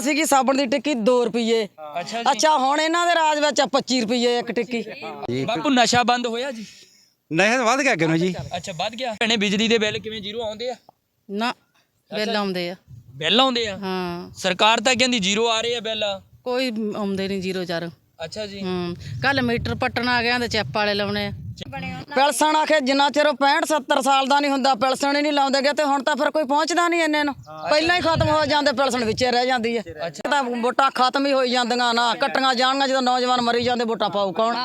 ਸੀਗੀ ਸਾਬਣ ਦੀ ਟਿੱਕੀ 2 ਰੁਪਏ ਅੱਛਾ ਅੱਛਾ ਹੁਣ ਇਹਨਾਂ ਦੇ ਰਾਜ ਵਿੱਚ ਆ 25 ਰੁਪਏ ਇੱਕ ਟਿੱਕੀ। ਬਾਪੂ ਨਸ਼ਾ ਬੰਦ ਹੋਇਆ ਜੀ? ਨਹੀਂ ਵੱਧ ਗਿਆ ਅੱਗੇ ਨੂੰ ਜੀ। ਅੱਛਾ ਵੱਧ ਗਿਆ। ਭੈਣੇ ਬਿਜਲੀ ਦੇ ਬਿੱਲ ਕਿਵੇਂ ਜ਼ੀਰੋ ਆਉਂਦੇ ਆ? ਨਾ ਬਿੱਲ ਆਉਂਦੇ ਆ। ਬਿੱਲ ਆਉਂਦੇ ਆ? ਹਾਂ। ਸਰਕਾਰ ਤਾਂ ਕਹਿੰਦੀ ਜ਼ੀਰੋ ਆ ਰਹੇ ਆ ਬਿੱਲ। ਕੋਈ ਆਉਂਦੇ ਨਹੀਂ ਜ਼ੀਰੋ ਚਾਰ। ਅੱਛਾ ਜੀ। ਹੂੰ ਕੱਲ ਮੀਟਰ ਪੱਟਣ ਆ ਗਿਆ ਤੇ ਚੈਪ ਵਾਲੇ ਲਾਉਣੇ ਆ। ਪੈਲਸਣ ਆਖੇ ਜਿੰਨਾ ਚਿਰ ਉਹ 65 70 ਸਾਲ ਦਾ ਨਹੀਂ ਹੁੰਦਾ ਪੈਲਸਣ ਹੀ ਨਹੀਂ ਲਾਉਂਦੇਗੇ ਤੇ ਹੁਣ ਤਾਂ ਫਿਰ ਕੋਈ ਪਹੁੰਚਦਾ ਨਹੀਂ ਇੰਨੇ ਨੂੰ। ਪਹਿਲਾਂ ਹੀ ਖਤਮ ਹੋ ਜਾਂਦੇ ਪੈਲਸਣ ਵਿੱਚੇ ਰਹਿ ਜਾਂਦੀ ਹੈ ਅੱਛਾ। ਤਾਂ ਵੋਟਾਂ ਖਤਮ ਹੀ ਹੋਈ ਜਾਂਦੀਆਂ ਨਾ ਕੱਟੀਆਂ ਜਾਣਗੀਆਂ ਜਦੋਂ ਨੌਜਵਾਨ ਮਰੀ ਜਾਂਦੇ ਵੋਟਾਂ ਪਾਉ ਕੌਣ?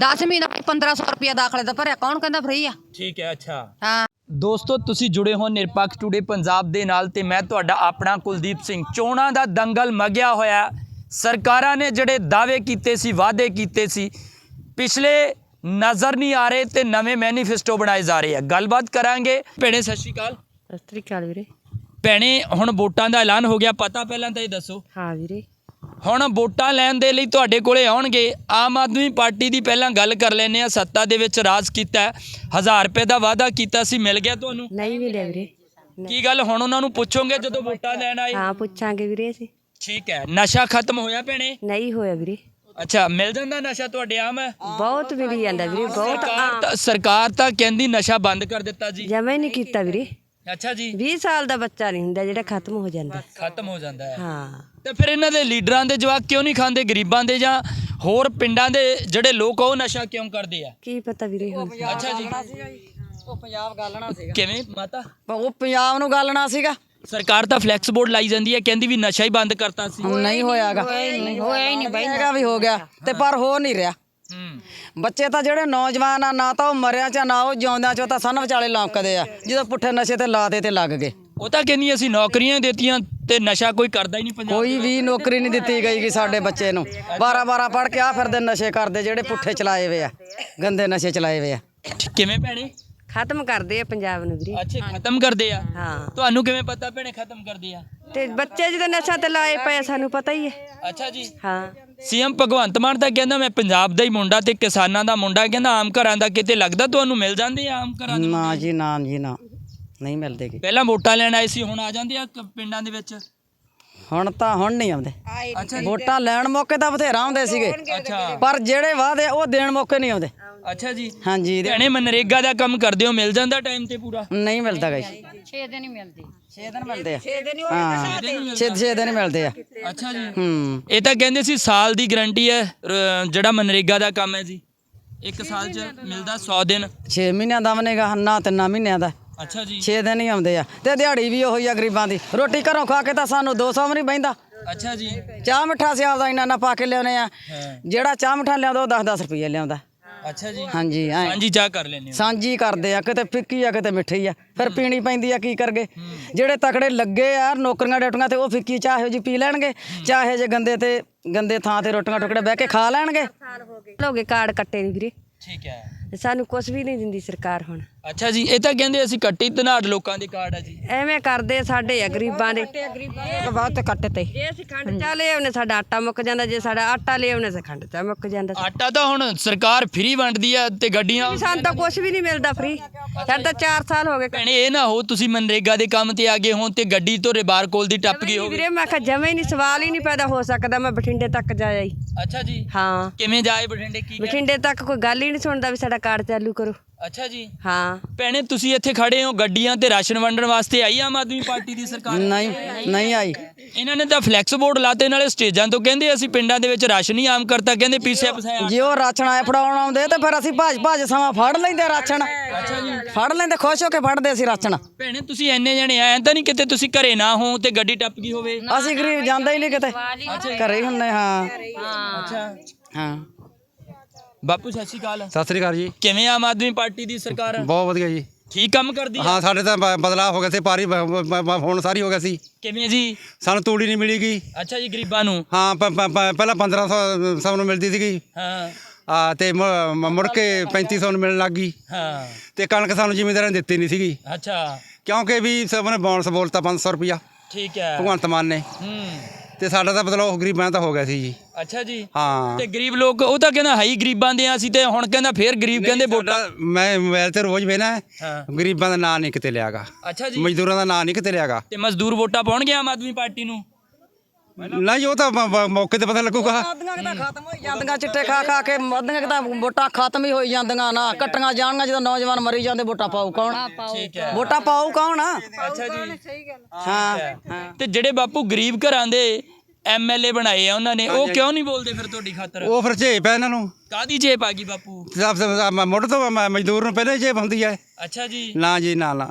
10 ਮਹੀਨਾ 1500 ਰੁਪਇਆ ਦਾਖਲੇ ਦਾ ਭਰਿਆ ਕੌਣ ਕਹਿੰਦਾ ਫ੍ਰੀ ਆ? ਠੀਕ ਹੈ ਅੱਛਾ। ਹਾਂ। ਦੋਸਤੋ ਤੁਸੀਂ ਜੁੜੇ ਹੋ ਨਿਰਪੱਖ ਟੂਡੇ ਪੰਜਾਬ ਦੇ ਨਾਲ ਤੇ ਮੈਂ ਤੁਹਾਡਾ ਆਪਣਾ ਕੁਲਦੀਪ ਸਿੰਘ ਚੋਣਾਂ ਦਾ ਦੰਗਲ ਮਗਿਆ ਹੋਇਆ। ਸਰਕਾਰਾਂ ਨੇ ਜਿਹੜੇ ਦਾਅਵੇ ਕੀਤੇ ਸੀ ਵਾਅਦੇ ਕੀਤੇ ਸੀ ਪਿਛਲੇ ਨਜ਼ਰ ਨਹੀਂ ਆ ਰਹੇ ਤੇ ਨਵੇਂ ਮੈਨੀਫੈਸਟੋ ਬਣਾਏ ਜਾ ਰਹੇ ਆ। ਗੱਲਬਾਤ ਕਰਾਂਗੇ। ਭੈਣੇ ਸਤਿ ਸ਼੍ਰੀ ਅਕਾਲ। ਸਤਿ ਸ੍ਰੀ ਅਕਾਲ ਵੀਰੇ। ਭੈਣੇ ਹੁਣ ਵੋਟਾਂ ਦਾ ਐਲਾਨ ਹੋ ਗਿਆ। ਪਤਾ ਪਹਿਲਾਂ ਤਾਂ ਇਹ ਦੱਸੋ। ਹਾਂ ਵੀਰੇ। ਹੁਣ ਵੋਟਾਂ ਲੈਣ ਦੇ ਲਈ ਤੁਹਾਡੇ ਕੋਲੇ ਆਉਣਗੇ। ਆਮ ਆਦਮੀ ਪਾਰਟੀ ਦੀ ਪਹਿਲਾਂ ਗੱਲ ਕਰ ਲੈਨੇ ਆ ਸੱਤਾ ਦੇ ਵਿੱਚ ਰਾਜ ਕੀਤਾ ਹੈ। 1000 ਰੁਪਏ ਦਾ ਵਾਅਦਾ ਕੀਤਾ ਸੀ। ਮਿਲ ਗਿਆ ਤੁਹਾਨੂੰ? ਨਹੀਂ ਮਿਲਿਆ ਵੀਰੇ। ਕੀ ਗੱਲ? ਹੁਣ ਉਹਨਾਂ ਨੂੰ ਪੁੱਛੋਗੇ ਜਦੋਂ ਵੋਟਾਂ ਲੈਣ ਆਏ? ਹਾਂ ਪੁੱਛਾਂਗੇ ਵੀਰੇ ਅਸੀਂ। ਠੀਕ ਹੈ। ਨਸ਼ਾ ਖਤਮ ਹੋਇਆ ਭੈਣੇ? ਨਹੀਂ ਹੋਇਆ ਵੀਰੇ। ਅੱਛਾ ਮਿਲ ਜਾਂਦਾ ਨਸ਼ਾ ਤੁਹਾਡੇ ਆਮ? ਹੈ ਬਹੁਤ ਮਿਲੀ ਜਾਂਦਾ ਵੀਰੇ ਬਹੁਤ ਸਰਕਾਰ ਤਾਂ- ਸਰਕਾਰ ਤਾਂ ਕਹਿੰਦੀ ਨਸ਼ਾ ਬੰਦ ਕਰ ਦਿੱਤਾ ਜੀ। ਜਮਾ ਹੀ ਨਹੀਂ ਕੀਤਾ ਵੀਰੇ। ਅੱਛਾ ਜੀ। 20 ਸਾਲ ਦਾ ਬੱਚਾ ਨਹੀਂ ਹੁੰਦਾ ਜਿਹੜਾ ਖਤਮ ਹੋ ਜਾਂਦਾ। ਖਤਮ ਹੋ ਜਾਂਦਾ ਹੈ। ਹਾਂ। ਤੇ ਫਿਰ ਇਹਨਾਂ ਦੇ ਲੀਡਰਾਂ ਦੇ ਜਵਾਕ ਕਿਉਂ ਨਹੀਂ ਖਾਂਦੇ? ਗਰੀਬਾਂ ਦੇ ਜਾਂ ਹੋਰ ਪਿੰਡਾਂ ਦੇ ਜਿਹੜੇ ਲੋਕ ਆ ਉਹ ਨਸ਼ਾ ਕਿਉਂ ਕਰਦੇ ਆ? ਕੀ ਪਤਾ ਵੀਰੇ ਹੁਣ। ਅੱਛਾ ਜੀ। ਉਹ ਪੰਜਾਬ ਗਾਲਣਾ ਸੀਗਾ। ਕਿਵੇਂ ਮਾਤਾ? ਉਹ ਪੰਜਾਬ ਨੂੰ ਗਾਲਣਾ ਸੀਗਾ। ਸਰਕਾਰ ਤਾਂ ਫਲੈਕਸ ਬੋਰਡ ਲਾਈ ਜਾਂਦੀ ਹੈ ਕਹਿੰਦੀ ਵੀ ਨਸ਼ਾ ਹੀ ਬੰਦ ਕਰਤਾ ਸੀ। ਨਹੀਂ ਹੋਇਆਗਾ। ਹੋਇਆ ਹੀ ਨਹੀਂ ਬਈ। ਹੈਗਾ ਵੀ ਹੋ ਗਿਆ ਤੇ ਪਰ ਹੋ ਨਹੀਂ ਰਿਹਾ। ਹੂੰ। ਬੱਚੇ ਤਾਂ ਜਿਹੜੇ ਨੌਜਵਾਨ ਆ ਨਾ ਤਾਂ ਉਹ ਮਰਿਆ ਚ ਨਾ ਉਹ ਜਿਉਂਦਿਆਂ ਚ ਤਾਂ ਸਨ ਵਿਚਾਲੇ ਲੰਕਦੇ ਆ। ਜਦੋਂ ਪੁੱਠੇ ਨਸ਼ੇ ਤੇ ਲਾਦੇ ਤੇ ਲੱਗ ਗਏ। ਉਹ ਤਾਂ ਕਹਿੰਦੀ ਅਸੀਂ ਨੌਕਰੀਆਂ ਦਿੱਤੀਆਂ ਤੇ ਨਸ਼ਾ ਕੋਈ ਕਰਦਾ ਹੀ ਨਹੀਂ ਪੰਜਾਬ ਕੋਈ ਵੀ ਨੌਕਰੀ ਨਹੀਂ ਦਿੱਤੀ ਗਈ ਗੀ ਸਾਡੇ ਬੱਚੇ ਨੂੰ। 12 12 ਪੜ੍ਹ ਕੇ ਆ ਫਿਰਦੇ ਨਸ਼ੇ ਕਰਦੇ ਜਿਹੜੇ ਪੁੱਠੇ ਚਲਾਏ ਵੇ ਆ ਗੰਦੇ ਨਸ਼ੇ ਚਲਾਏ ਵੇ ਆ। ਕਿਵੇਂ ਭੈਣੇ? ਖਤਮ ਕਰਦੇ ਆ ਪੰਜਾਬ ਨੂੰ ਵੀਰੇ। ਅੱਛੇ ਖਤਮ ਕਰਦੇ ਆ? ਹਾਂ। ਤੁਹਾਨੂੰ ਕਿਵੇਂ ਪਤਾ ਭੈਣੇ ਖਤਮ ਕਰਦੇ ਆ? ਤੇ ਬੱਚੇ ਜਦੋਂ ਨਸ਼ਾ ਤੇ ਲਾਏ ਪਏ ਆ, ਸਾਨੂੰ ਪਤਾ ਹੀ ਹੈ ਅੱਛਾ ਜੀ। ਹਾਂ। ਸੀਐਮ ਭਗਵੰਤ ਮਾਨ ਤਾਂ ਕਹਿੰਦਾ ਮੈਂ ਪੰਜਾਬ ਦਾ ਹੀ ਮੁੰਡਾ ਤੇ ਕਿਸਾਨਾਂ ਦਾ ਮੁੰਡਾ। ਕਹਿੰਦਾ ਆਮ ਘਰਾਂ ਦਾ ਕਿਤੇ ਲੱਗਦਾ ਤੁਹਾਨੂੰ ਮਿਲ ਜਾਂਦੇ ਆ ਆਮ ਘਰਾਂ ਦੇ ਨਾ ਜੀ ਨਾ ਜੀ ਨਾ। ਨਹੀਂ ਮਿਲਦੇ ਗੇ। ਪਹਿਲਾਂ ਵੋਟਾਂ ਲੈਣ ਆਏ ਸੀ ਹੁਣ ਆ ਜਾਂਦੇ ਆ ਕ- ਪਿੰਡਾਂ ਦੇ ਵਿੱਚ। ਹੁਣ ਤਾਂ ਹੁਣ ਨਹੀਂ ਆਉਂਦੇ। ਅੱਛਾ ਵੋਟਾਂ ਲੈਣ ਮੌਕੇ ਤਾਂ ਬਥੇਰਾ ਆਉਂਦੇ ਸੀਗੇ। ਅੱਛਾ। ਪਰ ਜਿਹੜੇ ਵਾਅਦੇ ਉਹ ਦੇਣ ਮੌਕੇ ਨਹੀਂ ਆਉਂਦੇ। ਅੱਛਾ ਜੀ। ਹਾਂਜੀ। ਦੇ- ਭੈਣੇ ਮਨਰੇਗਾ ਦਾ ਕੰਮ ਕਰਦੇ ਹੋ ਮਿਲ ਜਾਂਦਾ ਟਾਈਮ ਤੇ ਪੂਰਾ? ਨਹੀਂ ਮਿਲਦਾ ਗਾ ਜੀ 6 ਦਿਨ ਹੀ ਮਿਲਦੀ। 6 ਦਿਨ ਮਿਲਦੇ ਆ। 6 ਦਿਨ ਹਾਂ 6 6 ਦਿਨ ਹੀ ਮਿਲਦੇ ਆ। ਅੱਛਾ ਜੀ। ਹੂੰ। ਇਹ ਤਾਂ ਕਹਿੰਦੇ ਸੀ ਸਾਲ ਦੀ ਗਾਰੰਟੀ ਹੈ ਰ- ਜਿਹੜਾ ਮਨਰੇਗਾ ਦਾ ਕੰਮ ਹੈ ਜੀ। ਇੱਕ ਸਾਲ 'ਚ ਮਿਲਦਾ 100 ਦਿਨ। 6 ਮਹੀਨਿਆਂ ਦਾ ਬਣੇਗਾ ਨਾ ਤਿੰਨਾਂ ਮਹੀਨਿਆਂ ਦਾ। ਅੱਛਾ ਜੀ। 6 ਦਿਨ ਹੀ ਆਉਂਦੇ ਆ। ਤੇ ਦਿਹਾੜੀ ਵੀ ਉਹੀ ਆ ਗਰੀਬਾਂ ਦੀ। ਰੋਟੀ ਘਰੋਂ ਖਾ ਕੇ ਤਾਂ ਸਾਨੂੰ 200 ਵੀ ਨਹੀਂ ਬਹਿੰਦਾ। ਅੱਛਾ ਜੀ। ਚਾਹ ਮਿੱਠਾ ਸਿਆਲ ਦਾ ਇੰਨਾ ਨਾ ਪਾ ਕੇ ਲਿਆਉਨੇ ਆ। ਜਿਹੜਾ ਚਾਹ ਮਿੱਠਾ ਲਿਆਉਂਦਾ ਉਹ 10-10 ਰੁਪਏ ਲਿਆਉਂਦਾ। ਅੱਛਾ ਜੀ। ਹਾਂਜੀ ਐਂ। ਹਾਂਜੀ ਚਾਹ ਕਰ ਲੈਨੇ ਹੋ। ਸਾਂਝੀ ਕਰਦੇ ਆ ਕਿਤੇ ਫਿੱਕੀ ਆ ਕਿਤੇ ਮਿੱਠੀ ਆ। ਫਿਰ ਪੀਣੀ ਪੈਂਦੀ ਆ ਕੀ ਕਰਗੇ? ਜਿਹੜੇ ਤਕੜੇ ਲੱਗੇ ਆ ਨੌਕਰੀਆਂ ਡਿਊਟੀਆਂ ਤੇ ਉਹ ਫਿੱਕੀ ਚਾਹੇ ਜੀ ਪੀ ਲੈਣਗੇ। ਚਾਹੇ ਜੇ ਗੰਦੇ ਤੇ ਗੰਦੇ ਥਾਂ ਤੇ ਰੋਟੀਆਂ ਟੁਕੜੇ ਬਹਿ ਕੇ ਖਾ ਲੈਣਗੇ। ਹੋ ਗਏ। ਕਾਰਡ ਕੱਟੇ ਨਹੀਂ ਵੀਰੇ। ਠੀਕ ਹੈ। ਸਾਨੂੰ ਕੁਝ ਵੀ ਨਹੀਂ ਦਿੰਦੀ ਸਰਕਾਰ ਹੁਣ। ਅੱਛਾ ਜੀ ਇਹ ਤਾਂ ਕਹਿੰਦੇ ਅਸੀਂ ਕੱਟੀ ਧਨਾੜ ਲੋਕਾਂ ਦੇ ਕਾਰਡ ਆ ਜੀ। ਐਵੇਂ ਕਰਦੇ ਆ ਸਾਡੇ ਆ ਗਰੀਬਾਂ ਦੇ। ਬਹੁਤ ਕੱਟ ਤੇ। ਜੇ ਅਸੀਂ ਖੰਡ ਚਾ ਲੈ ਆਉਨੇ ਸਾਡਾ ਆਟਾ ਮੁੱਕ ਜਾਂਦਾ ਜੇ ਸਾਡਾ ਆਟਾ ਲੈ ਆਉਨੇ ਤਾਂ ਖੰਡ ਚਾ ਮੁੱਕ ਜਾਂਦਾ। ਆਟਾ ਤਾਂ ਹੁਣ ਸਰਕਾਰ ਫ੍ਰੀ ਵੰਡਦੀ ਆ ਤੇ ਗੱਡੀਆਂ ਸਾਨੂੰ ਤਾਂ ਕੁਝ ਵੀ ਨਹੀਂ ਮਿਲਦਾ ਫ੍ਰੀ ਸਾਡੇ ਤਾਂ 4 ਸਾਲ ਹੋ ਗਏ। ਭੈਣੇ ਇਹ ਨਾ ਹੋ ਤੁਸੀਂ ਮਨਰੇਗਾ ਦੇ ਕੰਮ ਤੇ ਆ ਗਏ ਹੋ ਤੇ ਗੱਡੀ ਤੋਂ ਰਿਬਾਰ ਕੋਲ ਦੀ ਟੱਪ ਗਈ ਹੋਵੇ ਵੀਰੇ ਮੈਂ ਕਿਹਾ ਜਮੇ ਨਹੀਂ ਸਵਾਲ ਹੀ ਨਹੀਂ ਪੈਦਾ ਹੋ ਸਕਦਾ ਮੈਂ ਬਠਿੰਡੇ ਤੱਕ ਜਾਇਆ ਹੀ। ਅੱਛਾ ਜੀ। ਹਾਂ। ਕਿਵੇਂ ਜਾਏ ਬਠਿੰਡੇ ਕੀ ਬਠਿੰਡੇ ਤੱਕ ਕੋਈ ਗੱਲ ਹੀ ਨਹੀਂ ਸੁਣਦਾ ਵੀ ਸਾਡਾ ਕਾਰਡ ਚਾਲੂ ਕਰੋ। ਅੱਛਾ ਜੀ। ਹਾਂ। ਭੈਣੇ ਤੁਸੀਂ ਇੱਥੇ ਖੜੇ ਹੋ ਗੱਡੀਆਂ ਤੇ ਰਾਸ਼ਨ ਵੰਡਣ ਵਾਸਤੇ ਆਈ ਆਮ ਆਦਮੀ ਪਾਰਟੀ ਦੀ ਸਰਕਾਰ? ਨਹੀਂ ਨਹੀਂ ਆਈ। ਇਹਨਾਂ ਨੇ ਤਾਂ ਫਲੈਕਸ ਬੋਰਡ ਲਾਤੇ ਨਾਲੇ ਸਟੇਜਾਂ ਤੋਂ ਕਹਿੰਦੇ ਅਸੀਂ ਪਿੰਡਾਂ ਦੇ ਵਿੱਚ ਰਾਸ਼ਨ ਹੀ ਆਮ ਕਰਤਾ ਕਹਿੰਦੇ ਪੀਸੇ ਪਸਾਇਆ ਜੇ ਉਹ ਰਾਸ਼ਨ ਆਏ ਫੜਾਉਣ ਆਉਂਦੇ ਤੇ ਫਿਰ ਅਸੀਂ ਭਾਜ ਭਾਜ ਸਮਾਂ ਫੜ ਲੈਂਦੇ ਰਾਸ਼ਨ। ਫੜ ਲੈਂਦੇ ਖੁਸ਼ ਹੋ ਕੇ ਫੜਦੇ ਸੀ ਰਾਸ਼ਨ। ਭੈਣੇ ਤੁਸੀਂ ਐਨੇ ਜਣੇ ਆਏ ਤਾਂ ਨਹੀਂ ਕਿਤੇ ਤੁਸੀਂ ਘਰੇ ਨਾ ਹੋ ਤੇ ਗੱਡੀ ਟੱਪ ਗਈ ਹੋਵੇ? ਅਸੀਂ ਗਰੀਬ ਜਾਂਦੇ ਹੀ ਨਹੀਂ ਕਿਤੇ। ਘਰੇ ਹੀ ਹੁੰਨੇ ਹਾਂ। ਅੱਛਾ। ਹਾਂ। ਬਾਪੂ ਸਤਿ ਸ਼੍ਰੀ ਅਕਾਲ। ਸਤਿ ਸ੍ਰੀ ਅਕਾਲ ਜੀ। ਕਿਵੇਂ ਆਮ ਆਦਮੀ ਪਾਰਟੀ ਦੀ ਸਰਕਾਰ? ਬਹੁਤ ਵਧੀਆ ਜੀ। ਠੀਕ ਕੰਮ ਕਰਦੀ ਹੈ ਹਾਂ ਸਾਡੇ ਤਾਂ ਬ- ਬਦਲਾਅ ਹੋ ਗਿਆ ਸੀ ਪਾਰੀ ਹੁਣ ਸਾਰੀ ਹੋ ਗਿਆ ਸੀ। ਕਿਵੇਂ ਜੀ? ਸਾਨੂੰ ਤੂੜੀ ਨਹੀਂ ਮਿਲੀਗੀ ਅੱਛਾ ਜੀ ਗਰੀਬਾਂ ਨੂੰ? ਹਾਂ ਪ- ਪ- ਪ- ਪਹਿਲਾਂ 1500 ਸਭ ਨੂੰ ਮਿਲਦੀ ਸੀਗੀ। ਹਾਂ। ਆ ਤੇ ਮੁ- ਮ- ਮੁੜ ਕੇ 3500 ਨੂੰ ਮਿਲਣ ਲੱਗ ਗਈ। ਹਾਂ। ਤੇ ਕਣਕ ਸਾਨੂੰ ਜ਼ਿਮੀਂਦਾਰਾਂ ਨੇ ਦਿੱਤੀ ਨਹੀਂ ਸੀਗੀ। ਅੱਛਾ। ਕਿਉਂਕਿ ਵੀ ਸਭ ਨੇ ਬੋਨਸ ਬੋਲਤਾ 500 ਰੁਪਿਆ ਠੀਕ ਹੈ। ਭਗਵੰਤ ਮਾਨ ਨੇ। ਹੂੰ। ਤੇ ਸਾਡਾ ਤਾਂ ਬਦਲਾਅ ਗਰੀਬਾਂ ਦਾ ਹੋ ਗਿਆ ਸੀ ਜੀ। ਅੱਛਾ ਜੀ। ਹਾਂ। ਤੇ ਗਰੀਬ ਲੋਕ ਉਹ ਤਾਂ ਕਹਿੰਦਾ ਹਾਈ ਗਰੀਬਾਂ ਦੇ ਆ ਅਸੀਂ ਤੇ ਹੁਣ ਕਹਿੰਦਾ ਫੇਰ ਗਰੀਬ ਕਹਿੰਦੇ ਵੋਟਾਂ। ਸਾਡਾ- ਮੈਂ ਮੋਬਾਈਲ ਤੇ ਰੋਜ਼ ਵੇਨਾ ਹਾਂ। ਗਰੀਬਾਂ ਦਾ ਨਾਂ ਨਹੀਂ ਕਿਤੇ ਲਿਆਗਾ। ਅੱਛਾ ਜੀ। ਮਜ਼ਦੂਰਾਂ ਦਾ ਨਾਂ ਨਹੀਂ ਕਿਤੇ ਲਿਆਗਾ। ਤੇ ਮਜ਼ਦੂਰ ਵੋਟਾਂ ਪਾਉਣਗੇ ਆਮ ਆਦਮੀ ਪਾਰਟੀ ਨੂੰ? ਨਹੀਂ ਉਹ ਤਾਂ ਮ- ਮ- ਮੌਕੇ ਤੇ ਪਤਾ ਲੱਗੂਗਾ। ਅੱਧੀਆਂ ਕਿਤਾ ਖਤਮ ਹੋਈ? ਜਾਂਦੀਆਂ ਚਿੱਟੇ ਖਾ ਖਾ ਕੇ ਅੱਧੀਆਂ ਕਿਤਾ ਵੋਟਾਂ ਖਤਮ ਹੀ ਹੋਈ ਜਾਂਦੀਆਂ ਨਾ। ਕੱਟੀਆਂ ਜਾਣਗੀਆਂ ਜਦੋਂ ਨੌਜਵਾਨ ਮਰੀ ਜਾਂਦੇ ਵੋਟਾਂ ਪਾਉ ਕੌਣ? ਠੀਕ ਹੈ। ਵੋਟਾਂ ਪਾਉ ਕੌਣ ਅੱਛਾ ਜੀ। ਹਾਂ। ਹਾਂ। ਤੇ ਜਿਹੜੇ ਬਾਪੂ ਗਰੀਬ ਘਰਾਂ ਦੇ ਐਮਐਲਏ ਬਣਾਏ ਆ ਉਹਨਾਂ ਨੇ ਉਹ ਕਿਉਂ ਨਹੀਂ ਬੋਲਦੇ ਫਿਰ ਤੁਹਾਡੀ ਖਾਤਰ? ਉਹ ਫਿਰ ਝੇਪ ਪਿਆ ਇਹਨਾਂ ਨੂੰ। ਕਾਦੀ ਜੇਬ ਆ ਗਈ ਬਾਪੂ? ਸਭ ਤੋਂ ਮ- ਮੁੱਢ ਤੋਂ ਮ- ਮਜ਼ਦੂਰ ਨੂੰ ਪਹਿਲਾਂ ਹੀ ਝੇਪ ਹੁੰਦੀ ਹੈ ਅੱਛਾ ਜੀ। ਨਾ ਜੀ ਨਾ ਨਾ।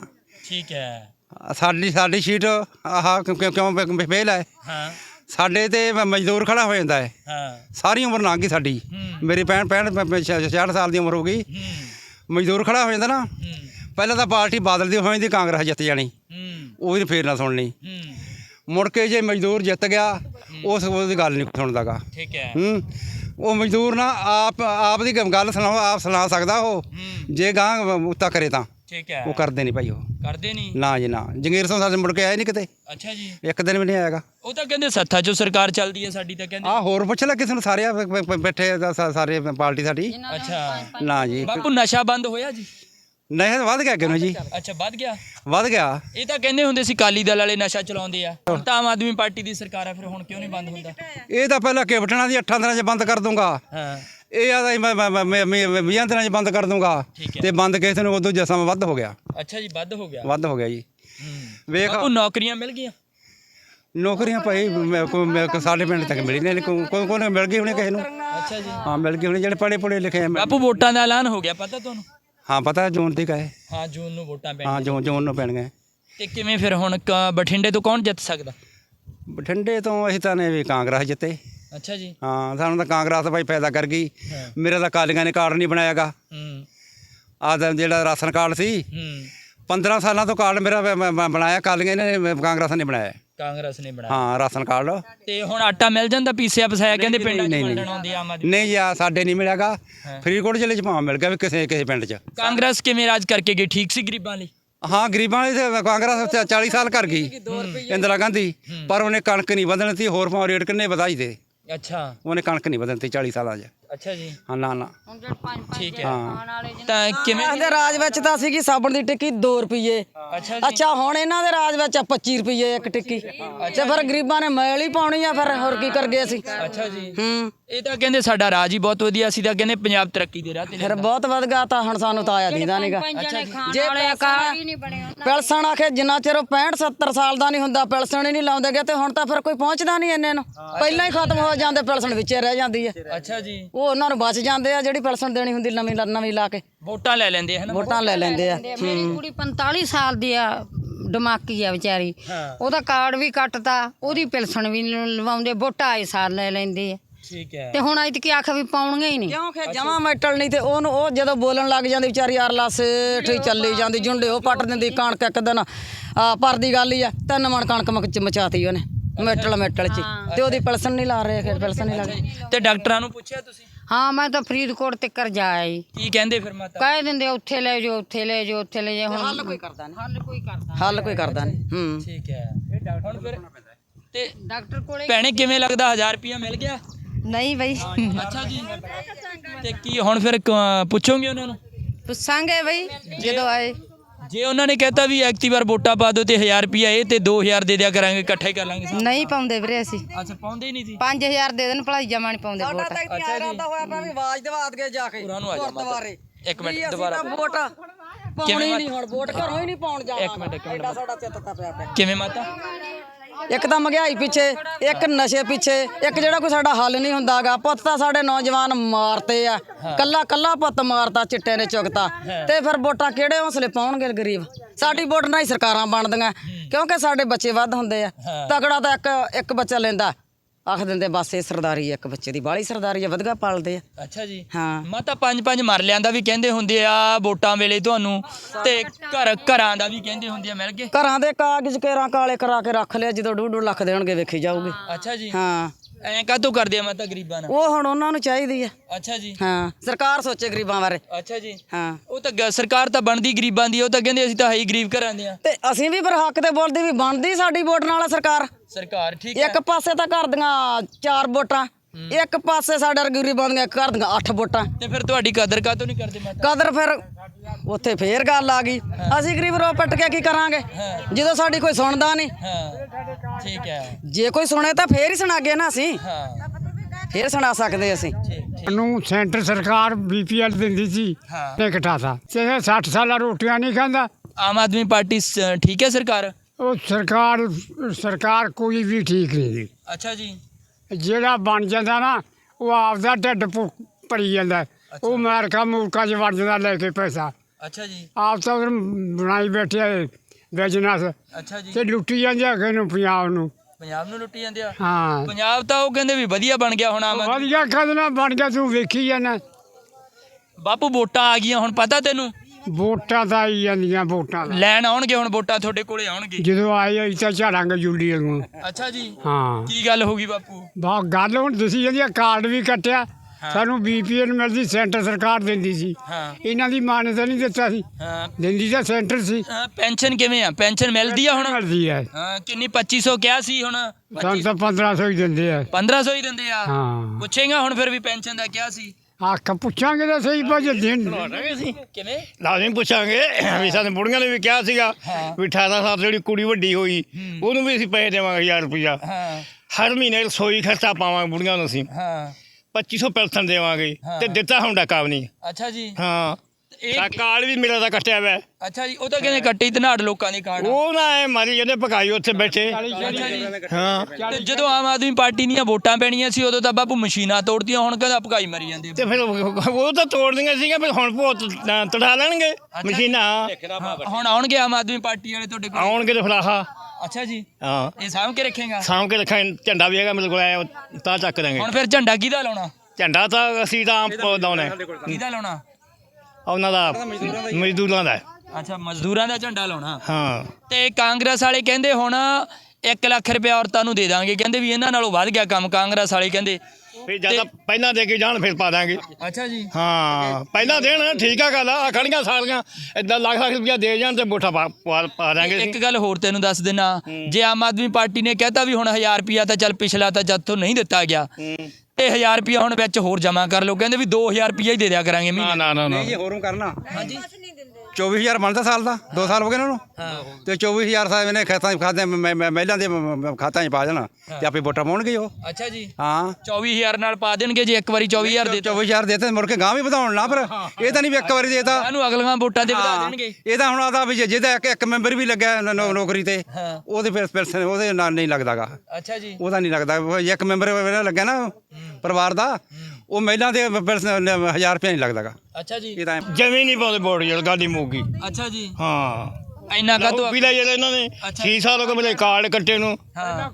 ਠੀਕ ਹੈ। ਸਾਡੀ ਸਾਡੀ ਸ਼ੀਟ ਆਹ ਕਿਉਂ ਕਿਉਂ- ਕਿਉਂ ਫੇਲ ਹੈ ਹਾਂ। ਸਾਡੇ ਤੇ ਮ- ਮਜ਼ਦੂਰ ਖੜਾ ਹੋ ਜਾਂਦਾ ਹੈ। ਹਾਂ। ਸਾਰੀ ਉਮਰ ਲੰਘ ਗਈ ਸਾਡੀ। ਹੂੰ। ਮੇਰੀ 65 66 ਸਾਲ ਦੀ ਉਮਰ ਹੋ ਗਈ। ਹੂੰ। ਮਜ਼ਦੂਰ ਖੜਾ ਹੋ ਜਾਂਦਾ ਨਾ। ਹੂੰ। ਪਹਿਲਾਂ ਤਾਂ ਪਾਰਟੀ ਬਾਦਲ ਦੀ ਹੋ ਜਾਂਦੀ ਕਾਂਗਰਸ ਜਿੱਤ ਜਾਣੀ। ਹੂੰ। ਉਹ ਵੀ ਫੇਰ ਨਾ ਸੁਣਨੀ। ਹੂੰ। ਮੁੜ ਕੇ ਜੇ ਮਜ਼ਦੂਰ ਜਿੱਤ ਗਿਆ ਉਸ ਉਹਦੀ ਗੱਲ ਨਹੀਂ ਸੁਣਦਾਗਾ। ਠੀਕ ਹੈ। ਹੂੰ। ਉਹ ਮਜ਼ਦੂਰ ਨਾ ਆਪ ਆਪ ਦੀ ਗੱਲ ਸੁਣਾਓ ਆਪ ਸੁਣਾ ਸਕਦਾ ਉਹ। ਹੂੰ। ਜੇ ਗਾਂ ਉੱਤਾ ਕਰੇ ਤਾਂ। ਠੀਕ ਹੈ। ਉਹ ਕਰਦੇ ਨਹੀਂ ਭਾਈ ਉਹ। ਕਰਦੇ ਨਹੀਂ? ਨਾ ਜੀ ਨਾ। ਜੰਗੀਰ ਸਿੰਘ ਸਾਡੇ ਮੁੜ ਕੇ ਆਏ ਨਹੀਂ ਕਿਤੇ। ਅੱਛਾ ਜੀ। ਇੱਕ ਦਿਨ ਵੀ ਨਹੀਂ ਆਏਗਾ ਉਹ ਤਾਂ ਕਹਿੰਦੇ ਸੱਥਾ ਚੋਂ ਸਰਕਾਰ ਚੱਲਦੀ ਹੈ ਸਾਡੀ ਤਾਂ ਕਹਿੰਦੇ। ਆ ਹੋਰ ਪੁੱਛ ਲੈ ਕਿਸੇ ਨੂੰ ਸਾਰੇ ਬੈਠੇ ਸਾਰੇ ਪਾਰਟੀ ਸਾਡੀ। ਅੱਛਾ। ਨਾ ਜੀ। ਬਾਪੂ ਨਸ਼ਾ ਬੰਦ ਹੋਇਆ ਜੀ? ਨਹੀਂ ਵੱਧ ਗਿਆ ਕਿਉਂ ਜੀ। ਅੱਛਾ ਵੱਧ ਗਿਆ? ਵੱਧ ਗਿਆ। ਇਹ ਤਾਂ ਕਹਿੰਦੇ ਹੁੰਦੇ ਸੀ ਕਾਲੀ ਦਲ ਵਾਲੇ ਨਸ਼ਾ ਚਲਾਉਂਦੇ ਆ। ਹੁਣ ਤਾਂ ਆਮ ਆਦਮੀ ਪਾਰਟੀ ਦੀ ਸਰਕਾਰ ਆ ਫਿਰ ਹੁਣ ਕਿਉਂ ਨਹੀਂ ਬੰਦ ਹੁੰਦਾ? ਇਹ ਤਾਂ ਪਹਿਲਾਂ ਕੈਪਟਨਾਂ ਦੀ 8 ਦਿਨਾਂ 'ਚ ਬੰਦ ਕਰ ਦੂੰਗਾ ਹਾਂ। ਇਹ ਆਦਾ ਮੈਂ ਮੈਂ- ਮੈਂ- ਮੈਂ- ਮੈਂ 20 ਦਿਨਾਂ 'ਚ ਬੰਦ ਕਰ ਦੂੰਗਾ ਠੀਕ ਹੈ। ਤੇ ਬੰਦ ਕਿਸੇ ਨੂੰ ਉਦੋਂ ਜਸਮ ਵੱਧ ਹੋ ਗਿਆ। ਅੱਛਾ ਜੀ ਵੱਧ ਹੋ ਗਿਆ। ਵੱਧ ਹੋ ਗਿਆ ਜੀ। ਹੂੰ। ਵੇਖ। ਬਾਪੂ ਨੌਕਰੀਆਂ ਮਿਲ ਗਈਆਂ? ਨੌਕਰੀਆਂ ਭਾਈ ਮੈਂ- ਕੋਈ ਮੈਂ- ਕੋਈ ਸਾਡੇ ਪਿੰਡ ਤੱਕ ਮਿਲੀ ਨਹੀਂ ਕੋਈ ਕੋਈ ਕੋਈ ਮਿਲ ਗਈ ਹੋਣੀ ਕਿਸੇ ਨੂੰ? ਅੱਛਾ ਜੀ। ਹਾਂ ਮਿਲ ਗਈ ਹੋਣੀ ਜਿਹੜੇ ਪੜੇ ਪੜੇ ਲਿਖੇ ਆ। ਬਾਪੂ ਵੋਟਾਂ ਦਾ ਐਲਾਨ ਹੋ ਗਿਆ ਪਤਾ ਤੁਹਾਨੂੰ? ਹਾਂ ਪਤਾ ਜੂਨ ਤੱਕ ਹੈ ਹਾਂ ਜੂਨ ਨੂੰ ਵੋਟਾਂ ਹਾਂ ਪੈਣੀਆਂ ਜੂਨ ਜੂਨ ਨੂੰ ਪੈਣਗੇ ਤੇ ਕਿਵੇਂ ਫਿਰ ਹੁਣ ਕ- ਬਠਿੰਡੇ ਤੋਂ ਕੌਣ ਜਿੱਤ ਸਕਦਾ? ਬਠਿੰਡੇ ਤੋਂ ਅਸੀਂ ਤਾਂ ਨੇ ਵੀ ਕਾਂਗਰਸ ਜਿੱਤੇ। ਅੱਛਾ ਜੀ। ਹਾਂ ਸਾਨੂੰ ਤਾਂ ਕਾਂਗਰਸ ਭਾਈ ਪੈਦਾ ਕਰ ਗਈ। ਹਾਂ। ਮੇਰਾ ਤਾਂ ਕਾਲੀਆਂ ਨੇ ਕਾਰਡ ਨਹੀਂ ਬਣਾਇਆਗਾ। ਹੂੰ। ਤਾਂ ਜਿਹੜਾ ਰਾਸ਼ਨ ਕਾਰਡ ਸੀ ਹੂੰ। 15 ਸਾਲਾਂ ਤੋਂ ਕਾਰਡ ਮੇਰਾ ਬਣਾਇਆ ਕਾਲੀਆਂ ਨੇ ਕਾਂਗਰਸ ਨੇ ਬਣਾਇਆ। ਕਾਂਗਰਸ ਨੇ ਬਣਾਇਆ। ਹਾਂ ਰਾਸ਼ਨ ਕਾਰਡ। ਤੇ ਹੁਣ ਆਟਾ ਮਿਲ ਜਾਂਦਾ ਪੀਸਿਆ ਪਸਾਇਆ ਕਹਿੰਦੇ ਪਿੰਡਾਂ 'ਚ ਨਹੀਂ, ਨਹੀਂ। ਵੰਡਣ ਆਉਂਦੀ ਆ ਆਮ ਆਦਮੀ। ਨਹੀਂ ਯਾ ਸਾਡੇ ਨਹੀਂ ਮਿਲਿਆਗਾ। ਫਰੀਦਕੋਟ ਜ਼ਿਲ੍ਹੇ 'ਚ ਭਾਵੇਂ ਮਿਲ ਗਿਆ ਵੀ ਕਿਸੇ ਕਿਸੇ ਪਿੰਡ 'ਚ। ਕਾਂਗਰਸ ਕਿਵੇਂ ਰਾਜ ਕਰਕੇ ਗਈ? ਠੀਕ ਸੀ ਗਰੀਬਾਂ ਲਈ? ਹਾਂ ਗਰੀਬਾਂ ਵਾਲੀ ਤੇ ਕਾਂਗਰਸ ਚ 40 ਸਾਲ ਕਰ ਗਈ ਇੰਦਰਾ ਗਾਂਧੀ। ਪਰ ਉਹਨੇ ਕਣਕ ਨਹੀਂ ਵਧਣ ਦਿੱਤੀ ਹੋਰ ਭਾਵੇਂ ਰੇਟ ਕਿੰਨੇ ਵਧਾਈ ਦੇ। ਅੱਛਾ। ਉਹਨੇ ਕਣਕ ਨਹੀਂ ਵਧਣ ਦਿੱਤੀ 40 ਸਾਲਾਂ 'ਚ। ਅੱਛਾ ਜੀ। ਹਾਂ ਨਾ ਨਾ ਠੀਕ ਹੈ। ਹਾਂ ਤਾਂ ਕਿਵੇਂ ਇਹਦੇ ਰਾਜ ਵਿੱਚ ਤਾਂ ਸੀਗੀ ਸਾਬਣ ਦੀ ਟਿੱਕੀ 2 ਰੁਪਏ ਅੱਛਾ ਜੀ। ਅੱਛਾ ਹੁਣ ਇਹਨਾਂ ਦੇ ਰਾਜ ਵਿੱਚ ਆ 25 ਰੁਪਏ ਇੱਕ ਟਿੱਕੀ। ਤੇ ਫਿਰ ਗਰੀਬਾਂ ਨੇ ਮੈਲ ਹੀ ਪਾਉਣੀ ਆ ਫਿਰ ਹੋਰ ਕੀ ਕਰ ਗਏ ਸੀ ਅੱਛਾ ਜੀ। ਹੂੰ। ਇਹ ਤਾਂ ਕਹਿੰਦੇ ਸਾਡਾ ਰਾਜ ਹੀ ਬਹੁਤ ਵਧੀਆ ਸੀ ਤਾਂ ਕਹਿੰਦੇ ਪੰਜਾਬ ਤਰੱਕੀ ਦੇ ਰਾਹ ਤੇ ਫਿਰ ਬਹੁਤ ਵਧ ਗਿਆ ਤਾਂ ਹੁਣ ਸਾਨੂੰ ਤਾਂ ਆਇਆ ਦੀਦਾ ਨਹੀਂਗਾ ਜੇ। ਪੈਲਸਣ ਆਖੇ ਜਿੰਨਾ ਚਿਰ ਉਹ 65 70 ਸਾਲ ਦਾ ਨਹੀਂ ਹੁੰਦਾ ਪੈਲਸਣ ਹੀ ਨਹੀਂ ਲਾਉਂਦੇ ਗਏ ਤੇ ਹੁਣ ਤਾਂ ਫਿਰ ਕੋਈ ਪਹੁੰਚਦਾ ਨਹੀਂ ਇੰਨੇ ਨੂੰ। ਪਹਿਲਾਂ ਹੀ ਖਤਮ ਹੋ ਜਾਂਦੇ ਪੈਲਸਣ ਵਿੱਚੇ ਰਹਿ ਜਾਂਦੀ ਹੈ। ਅੱਛਾ ਜੀ। ਉਹ ਉਹਨਾਂ ਨੂੰ ਬਚ ਜਾਂਦੇ ਆ ਜਿਹੜੀ ਪੈਲਸਣ ਦੇਣੀ ਹੁੰਦੀ ਨਵੀਂ ਲ- ਨਵੀਂ ਲਾ ਕੇ। ਵੋਟਾਂ ਲੈ ਲੈਂਦੇ ਹਨ? ਵੋਟਾਂ ਲੈ ਲੈਂਦੇ ਆ। ਮੇਰੀ ਕੁੜੀ 45 ਸਾਲ ਦੀ ਆ ਦਿਮਾਗੀ ਆ ਵਿਚਾਰੀ। ਹਾਂ। ਉਹਦਾ ਕਾਰਡ ਵੀ ਕੱਟਤਾ ਉਹਦੀ ਪਿਲਸਣ ਵੀ ਨੀ ਲਵਾਉਂਦੇ ਵੋਟਾਂ ਆਏ ਸਾਲ ਲੈ ਲੈਂਦੇ ਆ। ਠੀਕ ਹੈ। ਤੇ ਹੁਣ ਅੱਜ ਕੀ ਆਖ ਵੀ ਪਾਉਣਗੇ ਹੀ ਨਹੀਂ। ਕਿਉਂਕਿ ਜਮਾ ਮੈਟਲ ਨਹੀਂ ਤੇ ਉਹਨੂੰ ਉਹ ਜਦੋਂ ਬੋਲਣ ਲੱਗ ਜਾਂਦੀ ਵਿਚਾਰੀ ਅਰਲਾ ਸੇਠ ਹੀ ਚੱਲੀ ਜਾਂਦੀ ਜੁੰਡੇ ਉਹ ਪੱਟ ਦਿੰਦੀ ਕਣਕ ਇੱਕ ਦਿਨ। ਆ ਪਰਦੀ ਗੱਲ ਹੀ ਆ ਤਿੰਨ ਮਣ ਕਣਕ ਮਚ ਮਚਾਤੀ ਉਹਨੇ। ਮੈਟਲ ਮੈਟਲ ਚ। ਤੇ ਉਹਦੀ ਪਲਸਣ ਨਹੀਂ ਲਾ ਰਹੇ ਫਿਰ ਪਲਸਣ ਨਹੀਂ ਲੱਗ ਤੇ ਡਾਕਟਰਾਂ ਨੂੰ ਪੁੱਛਿਆ ਤੁਸੀਂ? ਹਾਂ ਮੈਂ ਤਾਂ ਫਰੀਦਕੋਟ ਤੱਕ ਜਾ। ਆਈ ਕੀ ਕਹਿੰਦੇ ਫਿਰ ਮਾਤਾ? ਕਹਿ ਦਿੰਦੇ ਉੱਥੇ ਲੈ ਜਾਓ ਉੱਥੇ ਲੈ ਜਾਓ ਉੱਥੇ ਲੈ ਜਾਓ ਹੁਣ ਕੋਈ ਕਰਦਾ ਨਹੀਂ। ਹੱਲ ਕੋਈ ਕਰਦਾ ਹੱਲ ਕੋਈ ਕਰਦਾ ਨਹੀਂ। ਹੂੰ। ਠੀਕ ਹੈ। ਹੁਣ ਫਿਰ ਤੇ ਡਾਕਟਰ ਕੋਲੇ ਭੈਣੇ ਕਿਵੇਂ ਲੱਗਦਾ? 1000 ਰੁਪਿਆ ਮਿਲ ਗਿਆ? ਨਹੀਂ ਬਈ। ਅੱਛਾ ਜੀ। ਤੇ ਕੀ ਹੁਣ ਫਿਰ ਪੁੱਛੋਗੇ ਉਹਨਾਂ ਨੂੰ? ਪੁੱਛਾਂਗੇ ਬਈ ਜਦੋਂ ਆਏ। ਜੇ ਉਹਨਾਂ ਨੇ ਕਹਿਤਾ ਵੀ ਐਕਟਿਵ ਵਾਰ ਵੋਟਾਂ ਪਾ ਦਿਓ ਤੇ 1000 ਰੁਪਿਆ ਇਹ ਤੇ 2000 ਦੇ ਦਿਆ ਕਰਾਂਗੇ ਇਕੱਠਾ ਹੀ ਕਰ ਲਾਂਗੇ ਸਾਰਾ। ਨਹੀਂ ਪਾਉਂਦੇ ਵੀਰੇ ਅਸੀਂ। ਅੱਛਾ ਪਾਉਂਦੇ ਹੀ ਨਹੀਂ ਸੀ? 5000 ਦੇ ਦੇਣ ਭਲਾਈ ਜਮਾ ਨਹੀਂ ਪਾਉਂਦੇ ਵੋਟ। ਅੱਛਾ ਜੀ। ਹੋਇਆ ਪਿਆ ਵੀ ਆਵਾਜ਼ ਦਵਾ ਦਗੇ ਜਾ ਕੇ ਉਰਾਂ ਨੂੰ ਆ ਜਾ ਮਾਤਾ। ਗੁਰਦੁਆਰੇ ਇੱਕ ਮਿੰਟ ਵੀ ਅਸੀਂ ਦੁਬਾਰਾ। ਤਾਂ ਵੋਟ ਪਾਉਣੀ ਨਹੀਂ ਹੁਣ ਵੋਟ ਘਰੋਂ ਹੀ ਨਹੀਂ ਪਾਉਣ ਜਾਣਾ ਇੱਕ ਮਿੰਟ, ਇੱਕ ਮਿੰਟ। ਐਡਾ ਸਾਡਾ ਚਿੱਤ ਤਾਂ ਪਿਆ ਪਿਆ। ਕਿਵੇਂ ਮਾਤਾ? ਇੱਕ ਤਾਂ ਮਹਿੰਗਾਈ ਪਿੱਛੇ ਇੱਕ ਨਸ਼ੇ ਪਿੱਛੇ ਇੱਕ ਜਿਹੜਾ ਕੋਈ ਸਾਡਾ ਹੱਲ ਨਹੀਂ ਹੁੰਦਾਗਾ ਪੁੱਤ ਤਾਂ ਸਾਡੇ ਨੌਜਵਾਨ ਮਾਰਤੇ ਆ। ਕੱਲਾ ਕੱਲਾ ਪੁੱਤ ਮਾਰਤਾ ਚਿੱਟੇ ਨੇ ਚੁਗਤਾ। ਤੇ ਫਿਰ ਵੋਟਾਂ ਕਿਹੜੇ ਹੌਸਲੇ ਪਾਉਣਗੇ ਗਰੀਬ? ਸਾਡੀ ਵੋਟ ਨਾਲ ਹੀ ਸਰਕਾਰਾਂ ਬਣਦੀਆਂ। ਕਿਉਂਕਿ ਸਾਡੇ ਬੱਚੇ ਵੱਧ ਹੁੰਦੇ ਆ। ਤਕੜਾ ਤਾਂ ਇੱਕ ਇੱਕ ਬੱਚਾ ਲੈਂਦਾ। ਆਖ ਦਿੰਦੇ ਬਸ ਇਹ ਸਰਦਾਰੀ ਆ ਇੱਕ ਬੱਚੇ ਦੀ। ਬਾਹਲੀ ਸਰਦਾਰੀ ਆ ਵਧਗਾ ਪਾਲਦੇ ਆ। ਅੱਛਾ ਜੀ। ਹਾਂ। ਮਾਤਾ ਪੰਜ ਪੰਜ ਮਰਲਿਆਂ ਦਾ ਵੀ ਕਹਿੰਦੇ ਹੁੰਦੇ ਆ ਵੋਟਾਂ ਵੇਲੇ ਤੁਹਾਨੂੰ ਤੇ ਘਰ ਘਰਾਂ ਦਾ ਵੀ ਕਹਿੰਦੇ ਹੁੰਦੇ ਆ ਮਿਲ ਗਏ? ਘਰਾਂ ਦੇ ਕਾਗਜ਼ ਕੇਰਾਂ ਕਾਲੇ ਕਰਾ ਕੇ ਰੱਖ ਲਿਆ ਜਦੋਂ ਡੂਢ ਡੂਢ ਲੱਖ ਦੇਣਗੇ ਵੇਖੀ ਜਾਊਗੀ। ਅੱਛਾ ਜੀ। ਹਾਂ। ਐਂ ਕਾਤੋਂ ਕਰਦੇ ਆ ਮਾਤਾ ਗਰੀਬਾਂ ਨਾਲ? ਉਹ ਹੁਣ ਉਹਨਾਂ ਨੂੰ ਚਾਹੀਦੀ ਆ। ਅੱਛਾ ਜੀ। ਹਾਂ ਸਰਕਾਰ ਸੋਚੇ ਗਰੀਬਾਂ ਬਾਰੇ। ਅੱਛਾ ਜੀ। ਹਾਂ। ਉਹ ਤਾਂ ਗ- ਸਰਕਾਰ ਤਾਂ ਬਣਦੀ ਗਰੀਬਾਂ ਦੀ ਉਹ ਤਾਂ ਕਹਿੰਦੇ ਅਸੀਂ ਤਾਂ ਹੈ ਹੀ ਗਰੀਬ ਘਰਾਂ ਦੇ ਆ। ਤੇ ਅਸੀਂ ਵੀ ਫਿਰ ਹੱਕ ਤੇ ਬੋਲਦੇ ਵੀ ਬਣਦੀ ਸਾਡੀ ਵੋਟ ਨਾਲ ਆ ਸਰਕਾਰ। ਸਰਕਾਰ ਠੀਕ ਹੈ। ਇੱਕ ਪਾਸੇ ਤਾਂ ਕਰਦੀਆਂ ਚਾਰ ਵੋਟਾਂ ਇੱਕ ਪਾਸੇ ਸਾਡੇ ਗਰੀਬਾਂ ਦੀਆਂ ਕਰਦੀਆਂ ਅੱਠ ਵੋਟਾਂ। ਤੇ ਫਿਰ ਤੁਹਾਡੀ ਕਦਰ ਕਾਤੋਂ ਨਹੀਂ ਕਰਦੇ ਮਾਤਾ? ਕਦਰ ਫਿਰ ਉੱਥੇ ਫੇਰ ਗੱਲ ਆ ਗਈ। ਅਸੀਂ ਗਰੀਬ ਰੋ ਪੱਟ ਕੇ ਕੀ ਕਰਾਂਗੇ? ਜਦੋਂ ਸਾਡੀ ਕੋਈ ਸੁਣਦਾ ਨਹੀਂ। ਹਾਂ। ਠੀਕ ਹੈ। ਜੇ ਕੋਈ ਸੁਣੇ ਤਾਂ ਫੇਰ ਹੀ ਸੁਣਾਗੇ ਨਾ ਅਸੀਂ। ਹਾਂ। ਫੇਰ ਸੁਣਾ ਸਕਦੇ ਅਸੀਂ। ਨੂੰ ਸੈਂਟਰ ਸਰਕਾਰ ਬੀਪੀਐਲ ਦਿੰਦੀ ਸੀ। ਨੇ ਘਟਾਤਾ। ਤੇ 60 ਸਾਲਾ ਰੋਟੀਆਂ ਨਹੀਂ ਖਾਂਦਾ। ਆਮ ਆਦਮੀ ਪਾਰਟੀ ਠੀਕ ਹੈ ਸਰਕਾਰ? ਉਹ ਸਰਕਾਰ ਸਰਕਾਰ ਕੋਈ ਵੀ ਠੀਕ ਨਹੀਂ। ਅੱਛਾ ਜੀ। ਜਿਹੜਾ ਬਣ ਜਾਂਦਾ ਨਾ ਉਹ ਆਪਦਾ ਢਿੱਡ ਭਰੀ ਜਾਂਦਾ। ਉਹ ਅਮਰੀਕਾ ਮੁਲਕਾਂ 'ਚ ਵੜ ਜਾਂਦਾ ਲੈ ਕੇ ਪੈਸਾ। ਅੱਛਾ ਜੀ। ਆਪ ਤਾਂ ਉਧਰ ਬਣਾਈ ਬੈਠੇ ਬਿਜ਼ਨਸ। ਅੱਛਾ ਜੀ। ਤੇ ਲੁੱਟੀ ਜਾਂਦੇ ਆ ਨੂੰ ਪੰਜਾਬ ਨੂੰ। ਪੰਜਾਬ ਨੂੰ ਲੁੱਟੀ ਜਾਂਦੇ ਆ? ਹਾਂ। ਪੰਜਾਬ ਤਾਂ ਉਹ ਕਹਿੰਦੇ ਵੀ ਵਧੀਆ ਬਣ ਗਿਆ ਹੁਣ ਆਮ ਆਦਮੀ ਵਧੀਆ ਖਦਨਾ ਬਣ ਗਿਆ ਤੂੰ ਵੇਖੀ ਜਾਣਾ। ਬਾਪੂ ਵੋਟਾਂ ਆ ਗਈਆਂ ਹੁਣ ਪਤਾ ਤੈਨੂੰ? ਵੋਟਾਂ ਤਾਂ ਆਈ ਜਾਂਦੀਆਂ ਵੋਟਾਂ। ਲੈਣ ਆਉਣਗੇ ਹੁਣ ਵੋਟਾਂ ਤੁਹਾਡੇ ਕੋਲੇ ਆਉਣਗੇ। ਜਦੋਂ ਆਏ ਅਸੀਂ ਤਾਂ ਝਾੜਾਂਗੇ ਜੁੱਲੀ ਨੂੰ ਅੱਛਾ ਜੀ। ਹਾਂ। ਕੀ ਗੱਲ ਹੋ ਗਈ ਬਾਪੂ? ਬਹੁਤ ਗੱਲ ਹੁਣ ਦਸੀ ਜਾਂਦੀ ਆ ਕਾਰਡ ਵੀ ਕੱਟਿਆ। ਸਾਨੂੰ ਬੀਪੀਐਲ ਮਿਲਦੀ ਸੈਂਟਰ ਸਰਕਾਰ ਦਿੰਦੀ ਸੀ। ਹਾਂ। ਇਹਨਾਂ ਦੀ ਮਾਨਤਾ ਨਹੀਂ ਦਿੱਤਾ ਸੀ। ਹਾਂ। ਦਿੰਦੀ ਤਾਂ ਸੈਂਟਰ ਸੀ। ਅਹ ਪੈਨਸ਼ਨ ਕਿਵੇਂ ਆ? ਪੈਨਸ਼ਨ ਮਿਲਦੀ ਆ ਹੁਣ? ਮਿਲਦੀ ਹੈ ਹਾਂ ਕਿੰਨੀ? 2500 ਕਿਹਾ ਸੀ ਹੁਣ? ਸਾਨੂੰ ਤਾਂ 1500 ਹੀ ਦਿੰਦੇ ਆ। 1500 ਹੀ ਦਿੰਦੇ ਆ? ਹਾਂ। ਪੁੱਛੇਗਾ ਹੁਣ ਫਿਰ ਵੀ ਪੈਨਸ਼ਨ ਦਾ ਕਿਹਾ ਸੀ? ਆਖ ਪੁੱਛਾਂਗੇ ਤਾਂ ਸਹੀ ਭਾਜੀ ਦੇਣ ਕਿਵੇਂ? ਲਾਜ਼ਮੀ ਪੁੱਛਾਂਗੇ। ਵੀ ਸਾਨੂੰ ਬੁੜੀਆਂ ਨੇ ਵੀ ਕਿਹਾ ਸੀਗਾ ਵੀ 18 ਸਾਲ ਜਿਹੜੀ ਕੁੜੀ ਵੱਡੀ ਹੋਈ ਉਹਨੂੰ ਵੀ ਅਸੀਂ ਪੈਸੇ ਦੇਵਾਂਗੇ 1000 ਰੁਪਇਆ ਹਾਂ। ਹਰ ਮਹੀਨੇ ਰਸੋਈ ਖਰਚਾ ਪਾਵਾਂਗੇ ਬੁੜੀਆਂ ਨੂੰ ਅਸੀਂ। ਹਾਂ। 2500 ਪੈਨਸ਼ਨ ਦੇਵਾਂਗੇ ਤੇ ਦਿੱਤਾ ਹੁਣ ਡਾਕਾ ਵੀ ਨਹੀਂ। ਅੱਛਾ ਜੀ। ਹਾਂ। ਇਹ ਤਾਂ ਕਾਰਡ ਵੀ ਮੇਰਾ ਤਾਂ ਕੱਟਿਆ ਵੈ। ਅੱਛਾ ਜੀ ਉਹ ਤਾਂ ਕਹਿੰਦੇ ਕੱਟੀ ਧਨਾੜ ਲੋਕਾਂ ਦੀ ਕਾਰਡ ਉਹ ਨਾ ਐ ਮਾਰੀ ਜਾਂਦੇ ਪਕਾਈ ਉੱਥੇ ਬੈਠੇ। ਹਾਂ। ਤੇ ਜਦੋਂ ਆਮ ਆਦਮੀ ਪਾਰਟੀ ਦੀਆਂ ਵੋਟਾਂ ਪੈਣੀਆਂ ਸੀ ਉਦੋਂ ਤਾਂ ਬਾਪੂ ਮਸ਼ੀਨਾਂ ਤੋੜਤੀਆਂ ਹੁਣ ਕਹਿੰਦਾ ਭਕਾਈ ਮਰੀ ਜਾਂਦੇ ਆ। ਤੇ ਫਿਰ ਉਹ ਉਹ ਤਾਂ ਤੋੜਦੀਆਂ ਸੀਗੀਆਂ ਫਿਰ ਹੁਣ ਭੋਤ ਤੜਾ ਲੈਣਗੇ ਮਸ਼ੀਨਾਂ। ਹਾਂ, ਹੁਣ ਆਉਣਗੇ ਆਮ ਆਦਮੀ ਪਾਰਟੀ ਵਾਲੇ ਤੁਹਾਡੇ ਕੋਲ? ਆਉਣਗੇ ਤੇ ਫਲਾਹਾ ਅੱਛਾ ਜੀ। ਹਾਂ। ਇਹ ਸਾਂਭ ਕੇ ਰੱਖੇਗਾ? ਸਾਂਭ ਕੇ ਰੱਖਾਂ ਝੰਡਾ ਵੀ ਹੈਗਾ ਮੇਰੇ ਕੋਲ ਆਇਆ ਤਾਂ ਚੱਕ ਦਾਂਗੇ ਹੁਣ ਫਿਰ ਝੰਡਾ ਕਿਹਦਾ ਲਾਉਣਾ? ਝੰਡਾ ਤਾਂ ਅਸੀਂ ਤਾਂ ਆਪ ਲਾਉਣਾ ਕਿਹਦਾ ਲਾਉਣਾ? ਉਹਨਾਂ ਦਾ ਮਜ਼ਦੂਰਾਂ ਦਾ ਅੱਛਾ ਮਜ਼ਦੂਰਾਂ ਦਾ ਝੰਡਾ ਲਾਉਣਾ। ਹਾਂ। ਤੇ ਕਾਂਗਰਸ ਵਾਲੇ ਕਹਿੰਦੇ ਹੁਣ 1 ਲੱਖ ਰੁਪਏ ਔਰਤਾਂ ਨੂੰ ਦੇ ਦਾਂਗੇ। ਕਹਿੰਦੇ ਵੀ ਇਹਨਾਂ ਨਾਲੋਂ ਵੱਧ ਗਿਆ ਕੰਮ। ਕਾਂਗਰਸ ਵਾਲੇ ਕਹਿੰਦੇ ਫਿਰ ਜ਼ਿਆਦਾ ਪਹਿਲਾਂ ਦੇ ਕੇ ਜਾਣ ਫਿਰ ਪਾ ਦਾਂਗੇ। ਅੱਛਾ ਜੀ। ਹਾਂ ਪਹਿਲਾਂ ਦੇਣ ਠੀਕ ਆ ਗੱਲ ਆ। ਖੜੀਆਂ ਸਾਲੀਆਂ ਇਦਾਂ ਲੱਖ ਲੱਖ ਰੁਪਇਆ ਦੇ ਜਾਣ ਤੇ ਵੋਟਾਂ ਪਾ ਪਾ- ਪਾ ਦਾਂਗੇ ਇੱਕ ਗੱਲ ਹੋਰ ਤੈਨੂੰ ਦੱਸ ਦੇਣਾ ਜੇ ਆਮ ਆਦਮੀ ਪਾਰਟੀ ਨੇ ਕਹਿਤਾ ਵੀ ਹੁਣ 1000 ਰੁਪਿਆ ਤਾਂ ਚੱਲ ਪਿਛਲਾ ਤਾਂ ਜਦ ਤੋਂ ਨਹੀਂ ਦਿੱਤਾ ਗਿਆ। ਤੇ 1000 ਰੁਪਿਆ ਹੁਣ ਵਿੱਚ ਹੋਰ ਜਮਾ ਕਰ ਲਓ। ਕਹਿੰਦੇ ਵੀ 2000 ਰੁਪਿਆ ਹੀ ਦੇ ਦਿਆ ਕਰਾਂਗੇ ਨਾ ਮਹੀਨੇ। ਨਾ ਨਾ ਨਾ। ਇਹ ਹੋਰੋਂ ਕਰਨਾ। ਹਾਂਜੀ। 24000 ਬਣਦਾ ਸਾਲ ਦਾ 2 ਸਾਲ ਹੋ ਗਏ ਇਹਨਾਂ ਨੂੰ ਤੇ 24000 ਸਾਹਿਬ ਨੇ ਖਾਤਾਂ 'ਚ ਖਾਤੇ ਮਹਿਲਾਂ ਦੇ ਖਾਤਾਂ 'ਚ ਪਾ ਦੇਣਾ ਤੇ ਆਪੇ ਵੋਟਾਂ ਪਾਉਣਗੇ ਉਹ। ਅੱਛਾ ਜੀ। ਹਾਂ। 24000 ਨਾਲ ਪਾ ਦੇਣਗੇ ਜੇ ਇੱਕ ਵਾਰੀ 24000 ਦੇ 24000 ਦੇਤੇ ਮੁੜ ਕੇ ਗਾਂ ਵੀ ਵਧਾਉਣ ਨਾ ਪਰ ਇਹ ਤਾਂ ਨਹੀਂ ਵੀ ਇੱਕ ਵਾਰੀ ਦੇਤਾ। ਇਹਨੂੰ ਅਗਲੀਆਂ ਵੋਟਾਂ ਤੇ ਵਧਾ ਦੇਣਗੇ। ਇਹ ਤਾਂ ਹੁਣ ਆਦਾ ਵੀ ਜਿਹਦਾ ਇੱਕ ਇੱਕ ਮੈਂਬਰ ਵੀ ਲੱਗਾ ਨੌਕਰੀ ਤੇ। ਉਹਦੇ ਫਿਰ ਪੈਨਸ਼ਨ ਉਹਦੇ ਨਾਲ ਨਹੀਂ ਲੱਗਦਾਗਾ। ਅੱਛਾ ਜੀ। ਉਹਦਾ ਨਹੀਂ ਲੱਗਦਾ। ਇੱਕ ਮੈਂਬਰ ਜਿਹੜਾ ਲੱਗਾ ਨਾ ਪਰਿਵਾਰ ਦਾ। ਉਹ ਮਹਿਲਾ ਦੇ ਪੈਨਸ਼ਨ 1000 ਰੁਪਏ ਨਹੀਂ ਲੱਗਦਾਗਾ। ਅੱਛਾ ਜੀ। ਇਹ ਤਾਂ ਜਮੀ ਨਹੀਂ ਪਾਉਂਦੇ ਯਾਰ ਗੱਲ ਗਈ ਅੱਛਾ ਜੀ। ਹਾਂ। ਇੰਨਾ ਕਾ ਉਹ ਵੀ ਲੈ ਜਾਂਦੇ ਇਹਨਾਂ ਨੇ 6 ਸਾਲ ਹੋ ਗਏ ਮੇਰੇ ਕਾਰਡ ਕੱਟੇ ਨੂੰ। ਹਾਂ।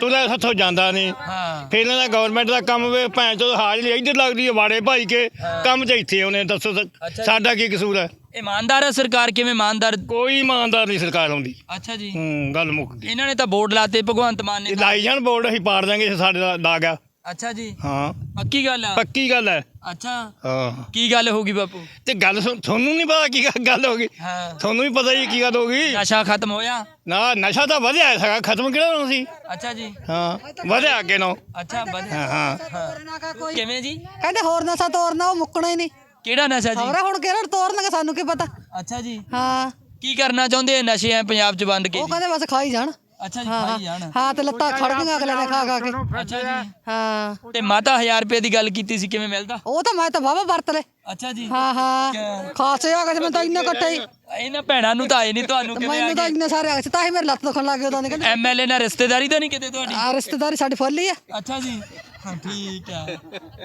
ਤੁਲਾ ਹੱਥੋਂ ਜਾਂਦਾ ਨਹੀਂ। ਹਾਂ। ਫਿਰ ਇਹਨਾਂ ਦਾ ਗਵਰਨਮੈਂਟ ਦਾ ਕੰਮ ਵੇ ਭੈਣ ਚੋਦ ਹਾਜ਼ਰੀ ਇੱਧਰ ਲੱਗਦੀ ਹੈ ਵਾੜੇ ਭਾਈ ਕੇ। ਕੰਮ ਤੇ ਇੱਥੇ ਉਹਨੇ ਦੱਸੋ। ਸਾਡਾ ਕੀ ਕਸੂਰ ਹੈ? ਇਮਾਨਦਾਰ ਹੈ ਸਰਕਾਰ? ਕਿਵੇਂ ਇਮਾਨਦਾਰ? ਕੋਈ ਇਮਾਨਦਾਰ ਨਹੀਂ ਸਰਕਾਰ ਆਉਂਦੀ। ਅੱਛਾ ਜੀ। ਹੂੰ ਗੱਲ ਮੁੱਕ ਗਈ। ਇਹਨਾਂ ਨੇ ਤਾਂ ਬੋਰਡ ਲਾਤੇ ਭਗਵੰਤ ਮਾਨ ਨੇ ਲਾਈ ਜਾਣ ਬੋਰਡ ਅਸੀਂ ਪਾੜ ਦਾਂਗੇ ਜੇ ਸਾਡੇ ਦਾ ਦਾਗ ਆ। ਅੱਛਾ ਜੀ। ਹਾਂ। ਪੱਕੀ ਗੱਲ ਆ? ਪੱਕੀ ਗੱਲ ਹੈ ਅੱਛਾ। ਹਾਂ। ਕੀ ਗੱਲ ਹੋ ਗਈ ਬਾਪੂ? ਤੇ ਗੱਲ ਸੁਣ- ਤੁਹਾਨੂੰ ਨਹੀਂ ਪਤਾ ਕੀ ਗੱਲ- ਗੱਲ ਹੋ ਗਈ? ਹਾਂ। ਤੁਹਾਨੂੰ ਵੀ ਪਤਾ ਹੀ ਕੀ ਗੱਲ ਹੋ ਗਈ? ਨਸ਼ਾ ਖਤਮ ਹੋਇਆ? ਨਾ ਨਸ਼ਾ ਤਾਂ ਵਧਿਆ ਹੈਗਾ। ਖਤਮ ਕਿਹੜਾ ਹੋਣਾ ਸੀ? ਅੱਛਾ ਜੀ। ਹਾਂ। ਵਧਿਆ ਅੱਗੇ ਨੂੰ ਅੱਛਾ ਬਦ ਹਾਂ ਹਾਂ। ਕਿਵੇਂ ਜੀ? ਕਹਿੰਦੇ ਹੋਰ ਨਸ਼ਾ ਤੋਰਨਾ ਉਹ ਮੁੱਕਣਾ ਹੀ ਨਹੀਂ। ਕਿਹੜਾ ਨਸ਼ਾ ਜੀ? ਖਬਰਾਂ ਹੁਣ ਕਿਹੜਾ ਤੋਰਨਗੇ ਸਾਨੂੰ ਕੀ ਪਤਾ? ਅੱਛਾ ਜੀ। ਹਾਂ। ਕੀ ਕਰਨਾ ਚਾਹੁੰਦੇ ਆ ਨਸ਼ੇ ਆ ਪੰਜਾਬ 'ਚ ਬੰਦ ਕੇ ਉਹ ਕਹਿੰਦੇ ਬਸ ਖਾਈ ਜਾਣ। ਅੱਛਾ ਜੀ ਹਾਂ ਖਾਈ ਜਾਣ। ਹਾਂ ਤੇ ਲੱਤਾਂ ਖੜ ਗਈਆਂ ਅਗਲੇ ਨੇ ਖਾ ਖਾ ਕੇ। ਅੱਛਾ ਜੀ। ਹਾਂ। ਤੇ ਮਾਤਾ 1000 ਰੁਪਏ ਦੀ ਗੱਲ ਕੀਤੀ ਸੀ ਕਿਵੇਂ ਮਿਲਦਾ? ਉਹ ਤਾਂ ਮੈਂ ਤਾਂ ਵਾਵਾ ਵਰਤ ਲੈ ਅੱਛਾ ਜੀ। ਹਾਂ ਹਾਂ। ਖਾਸੇ ਆ ਗਏ ਮੈਂ ਤਾਂ ਇੰਨੇ ਕੱਟੇ ਹੀ। ਇਹਨਾਂ ਭੈਣਾਂ ਨੂੰ ਤਾਂ ਆਏ ਨਹੀਂ ਤੁਹਾਨੂੰ ਕਿਵੇਂ ਮੈਨੂੰ ਤਾਂ ਇੰਨੇ ਸਾਰੇ ਆ ਗਏ ਤਾਂ ਹੀ ਮੇਰੇ ਲੱਤ ਦੁਖਣ ਲੱਗ ਗਈ ਉਦੋਂ ਦੇ। ਕਹਿੰਦੇ ਐਮਐਲਏ ਨਾਲ ਰਿਸ਼ਤੇਦਾਰੀ ਤਾਂ ਨਹੀਂ ਕਿਤੇ ਤੁਹਾਡੀ? ਆ ਰਿਸ਼ਤੇਦਾਰੀ ਸਾਡੀ ਫੁੱਲ ਹੀ ਆ ਅੱਛਾ ਜੀ। ਹਾਂ ਠੀਕ ਆ।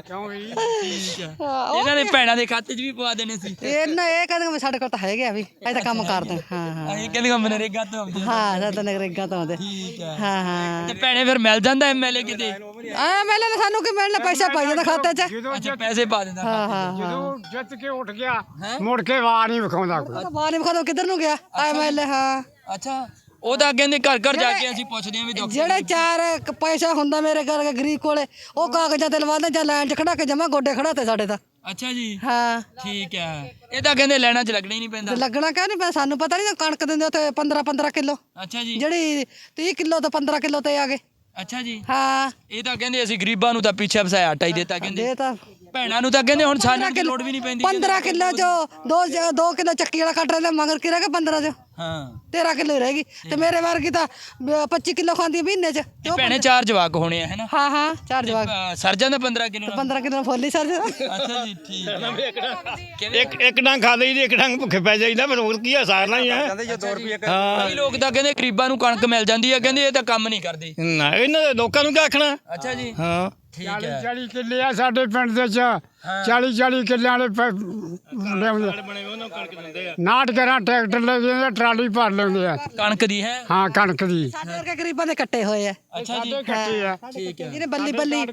ਕਿਉਂ ਵੀ? ਠੀਕ ਆ। ਇਹਨਾਂ ਦੇ ਭੈਣਾਂ ਦੇ ਖਾਤੇ 'ਚ ਵੀ ਪਵਾ ਦੇਣੇ ਸੀ। ਇਹਨਾਂ ਇਹ ਕਹਿੰਦੇ ਵੀ ਸਾਡੇ ਕੋਲ ਤਾਂ ਹੈਗੇ ਆ ਵੀ ਅਸੀਂ ਤਾਂ ਕੰਮ ਕਰਦੇ ਹਾਂ। ਹਾਂ ਅਸੀਂ ਕਹਿੰਦੇ ਮਨਰੇਗਾ ਤੋਂ ਆਉਂਦੇ ਆ। ਹਾਂ ਸਾਡਾ ਨਗਰੇਗਾ ਤੋਂ ਆਉਂਦੇ। ਠੀਕ ਆ। ਹਾਂ ਹਾਂ। ਤੇ ਭੈਣੇ ਫਿਰ ਮਿਲ ਜਾਂਦਾ ਐਮਐਲਏ ਕਿਤੇ? ਆ ਮੈਨਾਂ ਨੇ ਸਾਨੂੰ ਕੀ ਮਿਲਣਾ ਪੈਸਾ ਪਾਈ ਜਾਂਦਾ ਖਾਤੇ 'ਚ। ਅੱਛਾ ਪੈਸੇ ਪਾ ਦਿੰਦਾ ਹਾਂ ਹਾਂ ਜਦੋਂ ਜਿੱਤ ਕੇ ਉੱਠ ਗਿਆ ਮੁੜ ਕੇ ਵਾਰ ਨਹੀਂ ਵਿਖਾਉਂਦਾ ਕੋਈ। ਬਾਹਰ ਨਹੀਂ ਖਦੋ ਕਿੱਧਰ ਨੂੰ ਗਿਆ? ਐਮਐਲਏ ਹਾਂ। ਅੱਛਾ। ਉਹ ਤਾਂ ਕਹਿੰਦੇ ਘਰ ਘਰ ਜਾ ਕੇ ਅਸੀਂ ਪੁੱਛਦੇ ਆਂ ਵੀ ਡਾਕਟਰ ਜਿਹੜੇ ਚਾਰ ਕ- ਪੈਸਾ ਹੁੰਦਾ ਮੇਰੇ ਘਰ ਗਰੀਬ ਕੋਲੇ ਉਹ ਕਾਗਜ਼ਾਂ ਤੇ ਲਵਾ ਦੇ ਜਾਂ ਲਾਈਨ 'ਚ ਖੜਾ ਕੇ ਜਮਾ ਗੋਡੇ ਖੜਾ ਤੇ ਸਾਡੇ ਤਾਂ। ਅੱਛਾ ਜੀ। ਹਾਂ। ਠੀਕ ਹੈ। ਇਹ ਤਾਂ ਕਹਿੰਦੇ ਲੈਣਾ 'ਚ ਲੱਗਣਾ ਹੀ ਨਹੀਂ ਪੈਂਦਾ। ਤੇ ਲੱਗਣਾ ਕਿਉਂ ਨਹੀਂ ਪਿਆ ਸਾਨੂੰ ਪਤਾ ਨਹੀਂ ਕਣਕ ਦਿੰਦੇ ਉੱਥੇ 15 15 ਕਿਲੋ। ਅੱਛਾ ਜੀ। ਜਿਹੜੀ 30 ਕਿਲੋ ਤੋਂ 15 ਕਿਲੋ ਤੇ ਆ ਗਏ। ਅੱਛਾ ਜੀ। ਹਾਂ। ਇਹ ਤਾਂ ਕਹਿੰਦੇ ਅਸੀਂ ਗਰੀਬਾਂ ਨੂੰ ਤਾਂ ਪਿੱਛੇ ਵਸਾਇਆ ਆਟਾ ਹੀ ਦਿੱਤਾ ਕਹਿੰਦੇ। ਦੇ ਤਾਂ ਭੈਣਾਂ ਨੂੰ ਤਾਂ ਕਹਿੰਦੇ ਹੁਣ ਛਾਨਣ ਦੀ ਲੋੜ ਵੀ ਨਹੀਂ ਪੈਂਦੀ 15 ਕਿੱਲੋ ਚੋਂ ਦੋ ਜ- ਦੋ ਕਿੱਲੋ ਚੱਕੀ ਵਾਲਾ ਕੱਟ ਰਿਹਾ ਮਗਰ ਕੀ ਰਹਿ ਗਿਆ 15 ਚੋਂ? ਹਾਂ। 13 ਕਿੱਲੋ ਰਹਿ ਗਈ। ਤੇ ਮੇਰੇ ਵਰਗੀ ਤਾਂ ਬ- 25 ਕਿੱਲੋ ਖਾਂਦੀ ਆ ਮਹੀਨੇ ਚ। ਤੇ ਭੈਣੇ ਚਾਰ ਜਵਾਕ ਹੋਣੇ ਆ ਹੈਨਾ ਹਾਂ ਹਾਂ ਚਾਰ ਜਵਾਕ। ਅ, ਸਰ ਜਾਂਦਾ 15 ਕਿਲੋ 15 ਕਿੱਲੋ ਫੋਲੀ ਸਰ ਜੀ ਅੱਛਾ ਜੀ ਠੀਕ ਹੈ। ਇੱਕ ਇੱਕ ਡੰਗ ਖਾ ਲਈ ਇੱਕ ਡੰਗ ਭੁੱਖੇ ਪੈ ਜਾਈਦਾ ਫਿਰ ਹੋਰ ਕੀ ਆ ਸਾਰਨਾ ਹੀ ਆ। ਕਹਿੰਦੇ ਜੇ 2 ਰੁਪਏ ਕਈ ਲੋਕ ਤਾਂ ਕਹਿੰਦੇ ਗਰੀਬਾਂ ਨੂੰ ਕਣਕ ਮਿਲ ਜਾਂਦੀ ਹੈ ਕਹਿੰਦੇ ਇਹ ਤਾਂ ਕੰਮ ਨਹੀਂ ਕਰਦੇ। ਨਾ ਇਹਨਾਂ ਦੇ ਲੋਕਾਂ ਨੂੰ ਕੀ ਆਖਣਾ? ਅੱਛਾ ਜੀ। ਹਾਂ। ਠੀਕ 40 ਹੈ। 40 ਕਿੱਲੇ ਆ ਸਾਡੇ ਪਿੰਡ ਦੇ ਚ। 40 40 ਕਿੱਲਿਆਂ ਵਾਲੇ ਪ- ਬਣੇ ਉਹਨਾਂ ਕਣਕ ਦਿੰਦੇ ਆ। ਨਾਟ ਕਰਾਂ ਟਰੈਕਟਰ ਲੈ ਜਾਂਦੇ ਟਰਾਲੀ ਭਰ ਲੈਂਦੇ ਆ। ਕਣਕ ਦੀ ਹੈ? ਹਾਂ ਕਣਕ ਦੀ। ਸਾਡੇ ਵਰਗੇ ਗਰੀਬਾਂ ਦੇ ਕੱਟੇ ਹੋਏ ਆ। ਅੱਛਾ ਜੀ। ਕੱਟੀ ਆ। ਠੀਕ ਹੈ। ਜਿਹਨੇ ਬੱਲੀ ਬੱਲੀ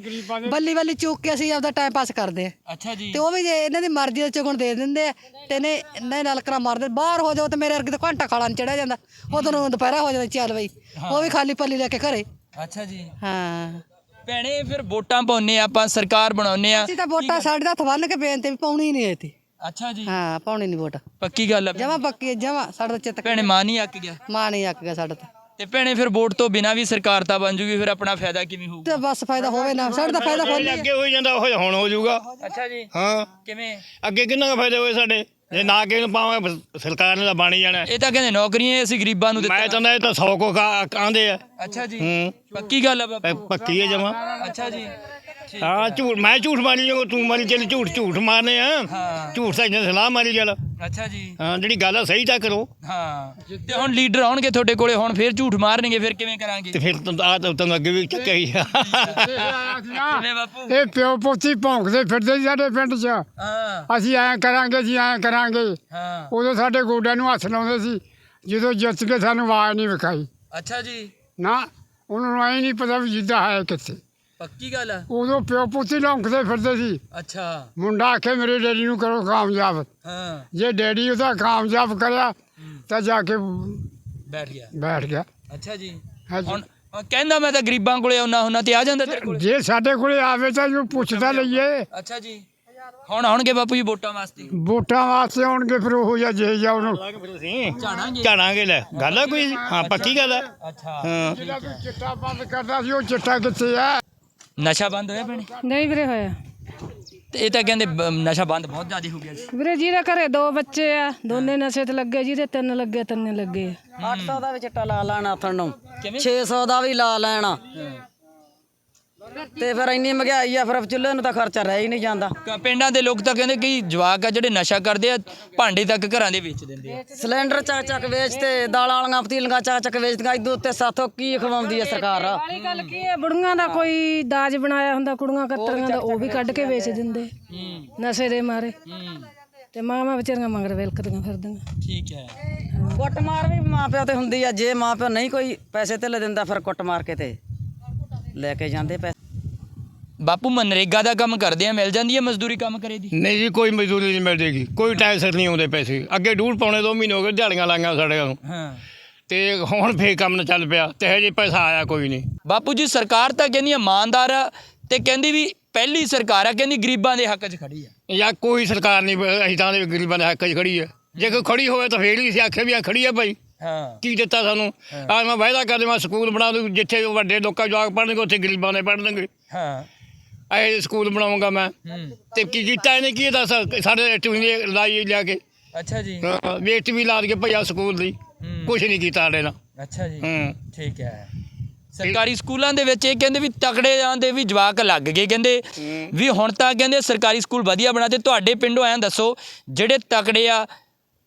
ਬੱਲੀ ਬੱਲੀ ਚੂਕ ਕੇ ਅਸੀਂ ਆਪਦਾ ਟਾਈਮ ਪਾਸ ਕਰਦੇ ਆ। ਅੱਛਾ ਜੀ। ਤੇ ਉਹ ਵੀ ਜੇ ਇਹਨਾਂ ਦੀ ਮਰਜ਼ੀ ਦਾ ਚੁਗਣ ਦੇ ਦਿੰਦੇ ਆ ਤੇ ਨੇ ਇਹਨਾਂ ਨਲਕਰਾ ਮਾਰਦੇ। ਬਾਹਰ ਹੋ ਜਾਓ ਤੇ ਮੇਰੇ ਵਰਗੇ ਤਾਂ ਘੰਟਾ ਖਾਲਾ ਚੜਿਆ ਜਾਂਦਾ। ਉਦੋਂ ਨੂੰ ਦੁਪਹਿਰਾ ਹੋ ਜਾਂਦਾ ਚੱਲ ਬਈ। ਉਹ ਵੀ ਖਾਲੀ ਪੱਲੀ ਲੈ ਕੇ ਘਰੇ। ਅੱਛਾ ਜੀ। ਹਾਂ। ਭੈਣੇ ਫਿਰ ਵੋਟਾਂ ਪਾਉਨੇ ਆਪਾਂ ਸਰਕਾਰ ਬਣਾਉਨੇ ਆ ਅਸੀਂ ਤਾਂ ਵੋਟਾਂ ਸਾਡੇ ਦਾ ਹੱਥ ਬੰਨ ਕੇ ਬੇਨਤੀ ਵੀ ਪਾਉਣੀ ਨਹੀਂ ਐਤੀ ਅੱਛਾ ਜੀ। ਹਾਂ ਪਾਉਣੀ ਨਹੀਂ ਵੋਟ। ਪੱਕੀ ਗੱਲ ਆ ਜਮਾ ਪੱਕੀ ਜਮਾ। ਸਾਡਾ ਤਾਂ ਚਿੱਤ ਭੈਣੇ ਮਾਂ ਨਹੀਂ ਅੱਕ ਗਿਆ। ਮਾਂ ਨਹੀਂ ਅੱਕ ਗਿਆ ਸਾਡਾ ਤਾਂ। ਤੇ ਭੈਣੇ ਫਿਰ ਵੋਟ ਤੋਂ ਬਿਨਾ ਵੀ ਸਰਕਾਰ ਤਾਂ ਬਣ ਜੂਗੀ ਫਿਰ ਆਪਣਾ ਫਾਇਦਾ ਕਿਵੇਂ ਹੋਊਗਾ? ਤੇ ਬਸ ਫਾਇਦਾ ਹੋਵੇ ਨਾ ਸਾਡਾ ਤਾਂ ਫਾਇਦਾ ਹੋਈ ਅੱਗੇ ਹੋਈ ਜਾਂਦਾ ਉਹ ਹੁਣ ਹੋ ਜਾਊਗਾ। ਅੱਛਾ ਜੀ। ਹਾਂ। ਕਿਵੇਂ? ਅੱਗੇ ਕਿੰਨਾ ਕੁ ਫਾਇਦਾ ਹੋਏ ਸਾਡੇ? ਜੇ ਨਾ ਕਿਸੇ ਨੂੰ ਪਾਵਾਂ ਸਰਕਾਰ ਨੇ ਤਾਂ ਬਣ ਹੀ ਜਾਣਾ। ਇਹ ਤਾਂ ਕਹਿੰਦੇ ਨੌਕਰੀਆਂ ਅਸੀਂ ਗਰੀਬਾਂ ਨੂੰ ਮੈਂ ਦਿੱਤਾ ਤਾਂ ਇਹ ਤਾਂ 100 ਕੋ ਆਂਦੇ ਆ। ਅੱਛਾ ਜੀ। ਹੂੰ। ਪੱਕੀ ਗੱਲ ਆ ਬਾਪੂ। ਪੱਕੀ ਹੈ ਜਮਾ। ਅੱਛਾ ਜੀ। ਹਾਂ ਝੂਠ ਮੈਂ ਝੂਠ ਮਾਰੀ ਜਾਊਂ ਤੂੰ ਮਾਰੀ ਚੱਲ ਝੂਠ ਝੂਠ ਮਾਰਨੇ ਆ। ਹਾਂ। ਝੂਠ ਤਾਂ ਇਹਨਾਂ ਸਲਾਹ ਮਾਰੀ ਚੱਲ। ਅੱਛਾ ਜੀ। ਹਾਂ ਜਿਹੜੀ ਗੱਲ ਆ ਸਹੀ ਤਾਂ ਕਰੋ। ਹਾਂ। ਤੇ ਹੁਣ ਲੀਡਰ ਆਉਣਗੇ ਤੁਹਾਡੇ ਕੋਲੇ ਹੁਣ ਫਿਰ ਝੂਠ ਮਾਰਨਗੇ ਫਿਰ ਕਿਵੇਂ ਕਰਾਂਗੇ? ਤੇ ਫਿਰ ਤਾਂ ਆ ਤਾਂ ਅੱਗੇ ਵੀ ਚੱਕਿਆ ਹੀ ਆ। ਕਿਵੇਂ ਬਾਪੂ? ਇਹ ਪਿਓ ਪੋਤੀ ਭੌਂਕਦੇ ਫਿਰਦੇ ਸੀ ਸਾਡੇ ਪਿੰਡ 'ਚ। ਹਾਂ। ਅਸੀਂ ਐਂ ਕਰਾਂਗੇ ਜੀ ਐਂ ਕਰਾਂਗੇ। ਹਾਂ। ਉਦੋਂ ਸਾਡੇ ਗੋਡਿਆਂ ਨੂੰ ਹੱਥ ਲਾਉਂਦੇ ਸੀ ਜਦੋਂ ਜਿੱਤ ਕੇ ਸਾਨੂੰ ਆਵਾਜ਼ ਨਹੀਂ ਵਿਖਾਈ। ਅੱਛਾ ਜੀ। ਨਾ ਉਹਨਾਂ ਨੂੰ ਐਂ ਨਹੀਂ ਪਤਾ ਵੀ ਜਿੱਦਾਂ ਹੈ ਕਿੱਥੇ। ਪੱਕੀ ਗੱਲ ਆ? ਉਦੋਂ ਪਿਓ ਪੁੱਤੀ ਲੌਂਕਦੇ ਫਿਰਦੇ ਸੀ। ਅੱਛਾ। ਮੁੰਡਾ ਆਖੇ ਮੇਰੇ ਡੈਡੀ ਨੂੰ ਕਰੋ ਕਾਮਯਾਬ। ਹਾਂ। ਜੇ ਡੈਡੀ ਉਹਦਾ ਕਾਮਯਾਬ ਕਰਿਆ ਤਾਂ ਜਾ ਕੇ ਬੈਠ ਗਿਆ। ਬੈਠ ਗਿਆ। ਅੱਛਾ ਜੀ। ਹੁਣ ਕਹਿੰਦਾ ਮੈਂ ਤਾਂ ਗਰੀਬਾਂ ਕੋਲੇ ਆਉਣਾ ਹੁੰਨਾ ਤੇ ਆ ਜਾਂਦਾ ਤੇਰੇ ਕੋਲੇ? ਜੇ ਸਾਡੇ ਕੋਲੇ ਆਵੇ ਤਾਂ ਜੋ ਪੁੱਛਦਾ ਲਈਏ। ਅੱਛਾ ਜੀ। ਹੁਣ ਆਉਣਗੇ ਬਾਪੂ ਜੀ ਵੋਟਾਂ ਵਾਸਤੇ? ਵੋਟਾਂ ਵਾਸਤੇ ਆਉਣਗੇ ਫਿਰ ਉਹ ਜਾਂ ਜੇ ਜਾ ਉਹਨੂੰ। ਝਾੜਾਂਗੇ ਝਾੜਾਂਗੇ ਲੈ। ਗੱਲ ਆ ਕੋਈ? ਹਾਂ ਪੱਕੀ ਗੱਲ ਆ। ਅੱਛਾ। ਹਾਂ। ਜਿਹੜਾ ਤੂੰ ਚਿੱਟਾ ਬੰਦ ਕਰਦਾ ਸੀ ਉਹ ਚਿੱਟਾ ਕਿੱਥੇ ਆ? ਨਸ਼ਾ ਬੰਦ ਹੋਇਆ ਭੈਣੇ? ਨਹੀਂ ਵੀਰੇ ਹੋਇਆ। ਤੇ ਇਹ ਤਾਂ ਕਹਿੰਦੇ ਬ- ਨਸ਼ਾ ਬੰਦ ਬਹੁਤ ਜ਼ਿਆਦਾ ਹੋ ਗਿਆ ਸੀ। ਵੀਰੇ ਜਿਹਦੇ ਘਰੇ ਦੋ ਬੱਚੇ ਆ ਦੋਨੇ ਨਸ਼ੇ ਤੇ ਲੱਗੇ ਜਿਹਦੇ ਤਿੰਨ ਲੱਗੇ ਤਿੰਨੇ ਲੱਗੇ 800 ਦਾ ਵੀ ਚਿੱਟਾ ਲਾ ਲੈਣਾ ਥਣੋਂ 600 ਦਾ ਵੀ ਲਾ ਲੈਣਾ। ਤੇ ਫਿਰ ਇੰਨੀ ਮਹਿੰਗਾਈ ਆ ਫਿਰ ਚੁੱਲ੍ਹੇ ਨੂੰ ਤਾਂ ਖਰਚਾ ਰਹਿ ਹੀ ਨਹੀਂ ਜਾਂਦਾ। ਕ- ਪਿੰਡਾਂ ਦੇ ਲੋਕ ਤਾਂ ਕਹਿੰਦੇ ਕਈ ਜਵਾਕ ਆ ਜਿਹੜੇ ਨਸ਼ਾ ਕਰਦੇ ਆ ਭਾਂਡੇ ਤੱਕ ਘਰਾਂ ਦੇ ਵੇਚ ਦਿੰਦੇ ਆ। ਸਿਲੰਡਰ ਚੱਕ ਚੱਕ ਵੇਚਤੇ ਦਾਲਾਂ ਵਾਲੀਆਂ ਪਤੀਲੀਆਂ ਚੱਕ ਚੱਕ ਵੇਚਦੀਆਂ ਇਦੋਂ ਉੱਤੇ ਸਾਥੋਂ ਕੀ ਖਵਾਉਂਦੀ ਹੈ ਸਰਕਾਰ? ਵਾਲੀ ਗੱਲ ਕੀ ਹੈ ਬੁੜੀਆਂ ਦਾ ਕੋਈ ਦਾਜ ਬਣਾਇਆ ਹੁੰਦਾ ਕੁੜੀਆਂ ਕਤਰੀਆਂ ਦਾ ਉਹ ਵੀ ਕੱਢ ਕੇ ਵੇਚ ਦਿੰਦੇ। ਨਸ਼ੇ ਦੇ ਮਾਰੇ। ਤੇ ਮਾਵਾਂ ਵਿਚਾਰੀਆਂ ਮੰਗਰ ਵੇਲਕਦੀਆਂ ਫਿਰਦੀਆਂ। ਠੀਕ ਹੈ। ਕੁੱਟਮਾਰ ਵੀ ਮਾਪਿਓ ਤੇ ਹੁੰਦੀ ਆ ਜੇ ਮਾਪਿਓ ਨਹੀਂ ਕੋਈ ਪੈਸੇ ਤੇ ਦਿੰਦਾ ਫਿਰ ਕੁੱਟ ਮਾਰ ਕੇ ਤੇ ਲੈ ਕੇ ਜਾਂਦੇ ਪੈਸੇ। ਬਾਪੂ ਮਨਰੇਗਾ ਦਾ ਕੰਮ ਕਰਦੇ ਆ ਮਿਲ ਜਾਂਦੀ ਹੈ ਮਜ਼ਦੂਰੀ ਕੰਮ ਕਰੇ ਦੀ? ਨਹੀਂ ਜੀ ਕੋਈ ਮਜ਼ਦੂਰੀ ਨਹੀਂ ਮਿਲਦੀ ਕੋਈ ਟਾਈਮ ਸਿਰ ਨਹੀਂ ਆਉਂਦੇ ਪੈਸੇ। ਅੱਗੇ ਡੂਢ ਪੌਣੇ ਦੋ ਮਹੀਨੇ ਹੋ ਗਏ ਦਿਹਾੜੀਆਂ ਲਾਈਆਂ ਸਾਡੇ ਨੂੰ ਹਾਂ। ਤੇ ਹੁਣ ਫੇਰ ਕੰਮ ਨਾ ਚੱਲ ਪਿਆ। ਤੇ ਹਜੇ ਪੈਸਾ ਆਇਆ ਕੋਈ ਨਹੀਂ। ਬਾਪੂ ਜੀ ਸਰਕਾਰ ਤਾਂ ਕਹਿੰਦੀ ਆ ਇਮਾਨਦਾਰ ਆ ਤੇ ਕਹਿੰਦੀ ਵੀ ਪਹਿਲੀ ਸਰਕਾਰ ਆ ਕਹਿੰਦੀ ਗਰੀਬਾਂ ਦੇ ਹੱਕ 'ਚ ਖੜੀ ਆ। ਜਾਂ ਕੋਈ ਸਰਕਾਰ ਨਹੀਂ ਅਸੀਂ ਤਾਂ ਦੇ ਗਰੀਬਾਂ ਦੇ ਹੱਕ 'ਚ ਖੜੀ ਹੈ ਜੇ ਕੋਈ ਖੜੀ ਹੋਵੇ ਤਾਂ ਫੇਰ ਹੀ ਅਸੀਂ ਆਖੇ ਵੀ ਆ ਖੜੀ ਹੈ ਭਾਈ। ਹਾਂ। ਕੀ ਦਿੱਤਾ ਸਾਨੂੰ? ਆ ਮੈਂ ਵਾਅਦਾ ਕਰਦੇ ਮੈਂ ਸਕੂਲ ਬਣਾ ਦੂੰ ਜਿੱਥੇ ਵੱਡੇ ਲੋਕਾਂ ਜਵਾਕ ਪੜ੍ਹਨਗੇ ਉੱਥੇ ਗਰੀਬਾਂ ਦੇ ਪੜ੍ਹਨਗੇ ਹਾਂ। ਇਹ ਸਕੂਲ ਬਣਾਉਂਗਾ ਮੈਂ। ਤੇ ਕੀ ਕੀਤਾ ਇਹਨੇ ਕੀ ਦੱਸ ਸਾਡੇ ਟੂਨੇ ਲਾਈ ਲਿਆ ਕੇ। ਅੱਛਾ ਜੀ। ਹਾਂ, ਵੇਟ ਵੀ ਲਾ ਕੇ ਭਈਆ ਸਕੂਲ ਦੀ। ਹੂੰ। ਕੁਛ ਨਹੀਂ ਕੀਤਾ ਸਾਡੇ ਨਾਲ। ਅੱਛਾ ਜੀ। ਹੂੰ। ਠੀਕ ਹੈ। ਸਰਕਾਰੀ ਸਕੂਲਾਂ ਦੇ ਵਿੱਚ ਇਹ ਕਹਿੰਦੇ ਵੀ ਤਕੜੇ ਆਂ ਦੇ ਵੀ ਜਵਾਕ ਲੱਗ ਗਏ। ਕਹਿੰਦੇ ਵੀ ਹੁਣ ਤਾਂ ਕਹਿੰਦੇ ਸਰਕਾਰੀ ਸਕੂਲ ਵਧੀਆ ਬਣਾ ਤੇ ਤੁਹਾਡੇ ਪਿੰਡੋਂ ਐਂ ਦੱਸੋ ਜਿਹੜੇ ਤਕੜੇ ਆ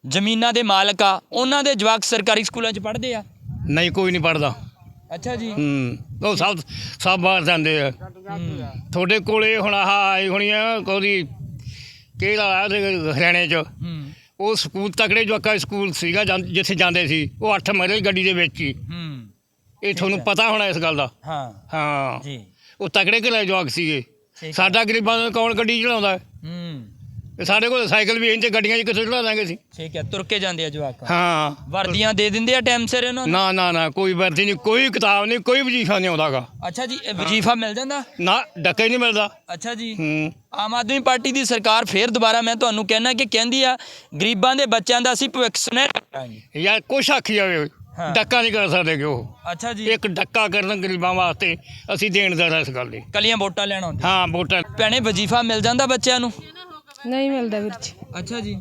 ਜ਼ਮੀਨਾਂ ਦੇ ਮਾਲਕ ਆ ਉਹਨਾਂ ਦੇ ਜਵਾਕ ਸਰਕਾਰੀ ਸਕੂਲਾਂ 'ਚ ਪੜ੍ਹਦੇ ਆ? ਨਹੀਂ ਕੋਈ ਨਹੀਂ ਪੜਦਾ ਅੱਛਾ ਜੀ। ਹੂੰ। ਉਹ ਸਭ ਸਭ ਬਾਹਰ ਜਾਂਦੇ ਆ। ਤੁਹਾਡੇ ਕੋਲੇ ਹੁਣ ਆਹ ਆਈ ਹੋਣੀ ਆ ਕੋਈ ਕਿਹੜਾ ਹਰਿਆਣੇ ਚ। ਹੂੰ। ਉਹ ਸਕੂਲ ਤਕੜੇ ਜਵਾਕਾ ਸਕੂਲ ਸੀਗਾ ਜਿੱਥੇ ਜਾਂਦੇ ਸੀ। ਉਹ ਅੱਠ ਮਰੇ ਗੱਡੀ ਦੇ ਵਿੱਚ ਹੀ। ਹੂੰ। ਇਹ ਤੁਹਾਨੂੰ ਪਤਾ ਹੋਣਾ ਇਸ ਗੱਲ ਦਾ? ਹਾਂ। ਹਾਂ। ਜੀ। ਉਹ ਤਕੜੇ ਘਰੇ ਜਵਾਕ ਸੀਗੇ। ਸਾਡਾ ਗਰੀਬਾਂ ਦਾ ਕੌਣ ਗੱਡੀ ਚਲਾਉਂਦਾ? ਹੈ? ਤੇ ਸਾਡੇ ਕੋਲ ਸਾਈਕਲ ਵੀ ਇੰਚ ਗੱਡੀਆਂ 'ਚ ਕਿੱਥੇ ਚਲਾ ਦਾਂਗੇ ਅਸੀਂ। ਠੀਕ ਹੈ ਤੁਰ ਕੇ ਜਾਂਦੇ ਆ ਜਵਾਕ। ਹਾਂ। ਵਰਦੀਆਂ ਦੇ ਦਿੰਦੇ ਆ ਟਾਈਮ ਸਿਰ ਇਹਨਾਂ ਨੂੰ? ਨਾ ਨਾ ਨਾ ਕੋਈ ਵਰਦੀ ਨਹੀਂ ਕੋਈ ਕਿਤਾਬ ਨਹੀਂ ਕੋਈ ਵਜੀਫਾ ਨਹੀਂ ਆਉਂਦਾਗਾ। ਅੱਛਾ ਜੀ ਇਹ ਵਜ਼ੀਫਾ ਮਿਲ ਜਾਂਦਾ? ਨਾ ਡੱਕਾ ਹੀ ਨਹੀਂ ਮਿਲਦਾ। ਅੱਛਾ ਜੀ। ਹੂੰ। ਆਮ ਆਦਮੀ ਪਾਰਟੀ ਦੀ ਸਰਕਾਰ ਫੇਰ ਦੁਬਾਰਾ ਮੈਂ ਤੁਹਾਨੂੰ ਕਹਿਣਾ ਕਿ ਕਹਿੰਦੀ ਆ ਗਰੀਬਾਂ ਦੇ ਬੱਚਿਆਂ ਦਾ ਅਸੀਂ ਭਵਿੱਖ ਸੁਨਹਿਰਾ ਕਰਾਂਗੇ। ਯਾਰ ਕੁਛ ਆਖੀ ਜਾਵੇ ਡੱਕਾ ਨਹੀਂ ਕਰ ਸਕਦੇ ਕਿ ਉਹ। ਅੱਛਾ ਜੀ। ਇੱਕ ਡੱਕਾ ਕਰਨ ਗਰੀਬਾਂ ਵਾਸਤੇ ਅਸੀਂ ਦੇਣਦਾਰ ਇਸ ਗੱਲ ਦੇ। ਕਲੀਆਂ ਵੋਟਾਂ ਲੈਣ ਆਉਂਦੇ। ਹਾਂ ਵੋਟਾਂ। ਭੈਣੇ ਵਜੀਫਾ ਮਿਲ ਜਾਂਦਾ ਬੱਚਿਆਂ ਨੂੰ? ਨਹੀਂ ਮਿਲਦਾ ਵੀਰ ਜੀ। ਅੱਛਾ ਜੀ।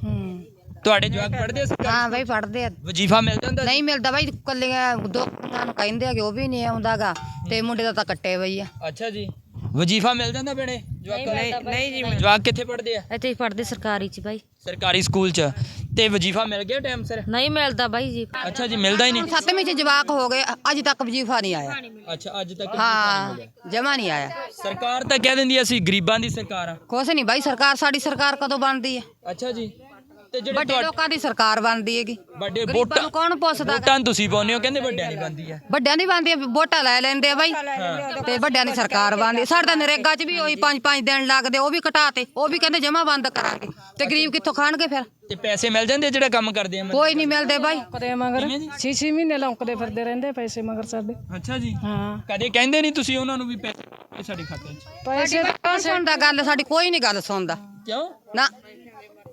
ਤੁਹਾਡੇ ਜਵਾਕ ਪੜ੍ਹਦੇ ਆ ਸਰਕਾਰੀ ਹਾਂ ਬਈ ਪੜਦੇ ਆ। ਵਜੀਫਾ ਮਿਲ ਜਾਂਦਾ ਨਹੀਂ ਮਿਲਦਾ ਬਾਈ ਕੱਲੀਆਂ ਦੋ ਕੁੜੀਆਂ ਨੂੰ ਕਹਿੰਦੇ ਆ ਕਿ ਉਹ ਵੀ ਨਹੀਂ ਆਉਂਦਾਗਾ ਤੇ ਮੁੰਡੇ ਦਾ ਤਾਂ ਕੱਟੇ ਬਈ ਆ। ਅੱਛਾ ਜੀ। ਵਜੀਫਾ ਮਿਲ ਜਾਂਦਾ ਭੈਣੇ? ਜਵਾਕ ਨਹੀਂ ਨਹੀਂ ਜੀ ਜਵਾਕ ਕਿੱਥੇ ਪੜ੍ਹਦੇ ਆ? ਇੱਥੇ ਹੀ ਪੜਦੇ ਸਰਕਾਰੀ ਚ ਬਾਈ। ਸਰਕਾਰੀ ਸਕੂਲ ਚ। ਤੇ ਵਜੀਫਾ ਮਿਲ ਗਿਆ ਟਾਈਮ ਸਿਰ? ਨਹੀਂ ਮਿਲਦਾ ਬਾਈ ਜੀ। ਅੱਛਾ ਜੀ ਮਿਲਦਾ ਹੀ ਨਹੀਂ? ਸੱਤਵੀਂ ਚ ਜਵਾਕ ਹੋ ਗਏ ਅਜੇ ਤੱਕ ਵਜੀਫਾ ਨਹੀਂ ਆਇਆ। ਅੱਛਾ ਅੱਜ ਤੱਕ ਹਾਂ ਜਮਾ ਨਹੀਂ ਆਇਆ। ਸਰਕਾਰ ਤਾਂ ਕਹਿ ਦਿੰਦੀ ਆ, ਅਸੀਂ ਗਰੀਬਾਂ ਦੀ ਸਰਕਾਰ ਆ। ਕੁਛ ਨਹੀਂ ਬਾਈ ਸਰਕਾਰ ਸਾਡੀ ਸਰਕਾਰ ਕਦੋਂ ਬਣਦੀ ਹੈ ਅੱਛਾ ਜੀ। ਤੇ ਜਿਹੜੇ ਵੱਡੇ ਤੁਹਾਡੇ ਲੋਕਾਂ ਦੀ ਸਰਕਾਰ ਬਣਦੀ ਹੈਗੀ। ਵੱਡੇ ਗਰੀਬਾਂ ਵੋਟਾਂ ਨੂੰ ਕੌਣ ਪੁੱਛਦਾ ਵੋਟਾਂ ਤੁਸੀਂ ਪਾਉਂਦੇ ਹੋ ਕਹਿੰਦੇ ਵੱਡਿਆਂ ਦੀ ਬੰਦੀ ਆ ਵੱਡਿਆਂ ਦੀ ਬਣਦੀ ਹੈ ਵੋਟਾਂ ਲੈ ਲੈਂਦੇ ਆ ਬਾਈ। ਤੇ ਵੱਡਿਆਂ ਦੀ ਸਰਕਾਰ ਬਣਦੀ ਹੈ। ਸਾਡੇ ਤਾਂ ਨਰੇਗਾ 'ਚ ਵੀ ਉਹੀ 5-5 ਦਿਨ ਲੱਗਦੇ ਉਹ ਵੀ ਘਟਾਤੇ ਉਹ ਵੀ ਕਹਿੰਦੇ ਜਮਾ ਬੰਦ ਕਰਾਂਗੇ। ਤੇ ਗਰੀਬ ਕਿੱਥੋਂ ਖਾਣਗੇ ਫਿਰ? ਤੇ ਪੈਸੇ ਮਿਲ ਜਾਂਦੇ ਆ ਜਿਹੜਾ ਕੰਮ ਕਰਦੇ ਆ ਕੋਈ ਨਹੀਂ ਮਿਲਦੇ ਬਾਈ। ਕਦੇ ਮਗਰ। 6-6 ਮਹੀਨੇ ਲੌਂਕਦੇ ਫਿਰਦੇ ਰਹਿੰਦੇ ਪੈਸੇ ਮਗਰ ਸਾਡੇ। ਅੱਛਾ ਜੀ। ਹਾਂ। ਕਦੇ ਕਹਿੰਦੇ ਨਹੀਂ ਤੁਸੀਂ ਉਹਨਾਂ ਨੂੰ ਵੀ ਪੈਸੇ ਸਾਡੇ ਖਾਤੇ 'ਚ? ਪੈਸੇ ਕੌਣ ਸੁਣਦਾ ਗੱਲ ਸਾਡੀ ਕੋਈ ਨਹੀਂ ਗੱਲ ਸੁਣਦਾ। ਕਿਉਂ? ਨਾ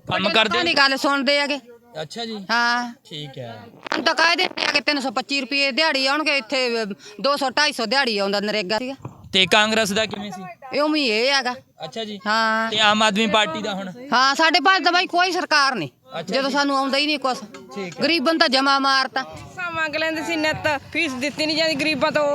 ਕੰਮ ਕਰਦੇ ਨਹੀਂ ਗੱਲ ਸੁਣਦੇ ਹੈਗੇ। ਅੱਛਾ ਜੀ। ਹਾਂ। ਠੀਕ ਹੈ। ਹੁਣ ਤਾਂ ਕਾਇ ਦਿੰਦੇ ਆ ਕਿ 325 ਰੁਪਏ ਦਿਹਾੜੀ ਆਉਣਗੇ ਇੱਥੇ 200 250 ਦਿਹਾੜੀ ਆਉਂਦਾ ਨਰੇਗਾ ਸੀਗਾ। ਤੇ ਕਾਂਗਰਸ ਦਾ ਕਿਵੇਂ ਸੀ? ਇਹ ਉਮੀ ਇਹ ਹੈਗਾ। ਅੱਛਾ ਜੀ। ਹਾਂ। ਤੇ ਆਮ ਆਦਮੀ ਪਾਰਟੀ ਦਾ ਹੁਣ? ਹਾਂ ਸਾਡੇ ਪਾਸ ਤਾਂ ਬਾਈ ਕੋਈ ਸਰਕਾਰ ਨਹੀਂ ਜਦੋਂ ਸਾਨੂੰ ਆਉਂਦਾ ਹੀ ਨਹੀਂ ਕੁਛ। ਗਰੀਬਨ ਤਾਂ ਜਮਾ ਮਾਰਤਾ। ਫੀਸਾਂ ਮੰਗ ਲੈਂਦੇ ਸੀ ਨੈਤ ਫੀਸ ਦਿੱਤੀ ਨਹੀਂ ਜਾਂਦੀ। ਗਰੀਬਾਂ ਤੋਂ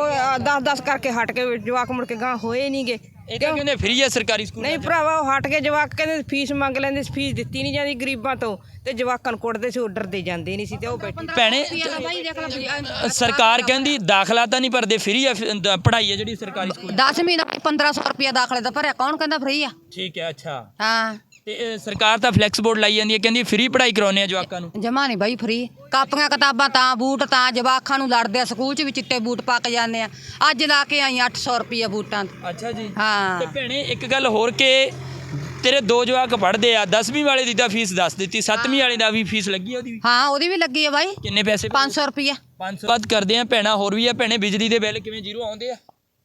10-10 ਕਰਕੇ ਹਟ ਕੇ ਜਵਾਕ ਮੁੜ ਕੇ ਗਾਂ ਹੋਏ ਨਹੀਂਗੇ ਇਹ ਤਾਂ ਕਹਿੰਦੇ ਫ੍ਰੀ ਹੈ ਸਰਕਾਰੀ ਸਕੂਲ ਨਹੀਂ ਭਰਾਵਾ ਉਹ ਹਟ ਕੇ ਜਵਾਕ ਕਹਿੰਦੇ ਫੀਸ ਮੰਗ ਲੈਂਦੇ ਸੀ ਫੀਸ ਦਿੱਤੀ ਨਹੀਂ ਜਾਂਦੀ ਗਰੀਬਾਂ ਤੋਂ ਤੇ ਜਵਾਕਾਂ ਨੂੰ ਕੁੱਟਦੇ ਸੀ ਉਹ ਡਰਦੇ ਜਾਂਦੇ ਨਹੀਂ ਸੀ ਤੇ ਉਹ ਬੈਠੇ। ਭੈਣੇ ਸਰਕਾਰ ਕਹਿੰਦੀ ਦਾਖਲਾ ਤਾਂ ਨਹੀਂ ਭਰਦੇ ਫ੍ਰੀ ਹੈ ਪੜ੍ਹਾਈ ਹੈ ਜਿਹੜੀ ਸਰਕਾਰੀ ਸਕੂਲ 10 ਮਹੀਨਾ 1500 ਰੁਪਏ ਦਾਖਲੇ ਦਾ ਭਰਿਆ ਕੌਣ ਕਹਿੰਦਾ ਫ੍ਰੀ ਆ? ਠੀਕ ਹੈ ਅੱਛਾ। ਹਾਂ। ਤੇ ਸਰਕਾਰ ਤਾਂ ਫਲੈਕਸ ਬੋਰਡ ਲਾਈ ਜਾਂਦੀ ਹੈ ਕਹਿੰਦੀ ਫ੍ਰੀ ਪੜ੍ਹਾਈ ਕਰਾਉਨੇ ਆ ਜਵਾਕਾਂ ਨੂੰ। ਜਮਾ ਨਹੀਂ ਬਾਈ ਫ੍ਰੀ। ਕਾਪੀਆਂ ਕਿਤਾਬਾਂ ਤਾਂ ਬੂਟ ਤਾਂ ਜਵਾਕਾਂ ਨੂੰ ਲੜਦੇ ਆ ਸਕੂਲ 'ਚ ਵੀ ਚਿੱਟੇ ਬੂਟ ਪਾ ਕੇ ਜਾਂਦੇ ਆ। ਅੱਜ ਲਾ ਕੇ ਆਈ 800 ਰੁਪਏ ਬੂਟਾਂ ਤੇ। ਅੱਛਾ ਜੀ। ਹਾਂ। ਤੇ ਭੈਣੇ ਇੱਕ ਗੱਲ ਹੋਰ ਕਿ ਤੇਰੇ ਦੋ ਜਵਾਕ ਪੜ੍ਹਦੇ ਆ 10ਵੀਂ ਵਾਲੇ ਦੀ ਤਾਂ ਫੀਸ ਦੱਸ ਦਿੱਤੀ 7ਵੀਂ ਵਾਲੇ ਦਾ ਵੀ ਫੀਸ ਲੱਗੀ ਆ ਉਹਦੀ ਵੀ? ਹਾਂ ਉਹਦੀ ਵੀ ਲੱਗੀ ਆ ਬਾਈ। ਕਿੰਨੇ ਪੈਸੇ 500 ਰੁਪਏ 500 ਬਾਤ ਕਰਦੇ ਆ ਭੈਣਾ ਹੋਰ ਵੀ ਆ ਭੈਣੇ ਬਿਜਲੀ ਦੇ ਬਿੱਲ ਕਿਵੇਂ ਜ਼ੀਰੋ ਆਉਂਦੇ ਆ?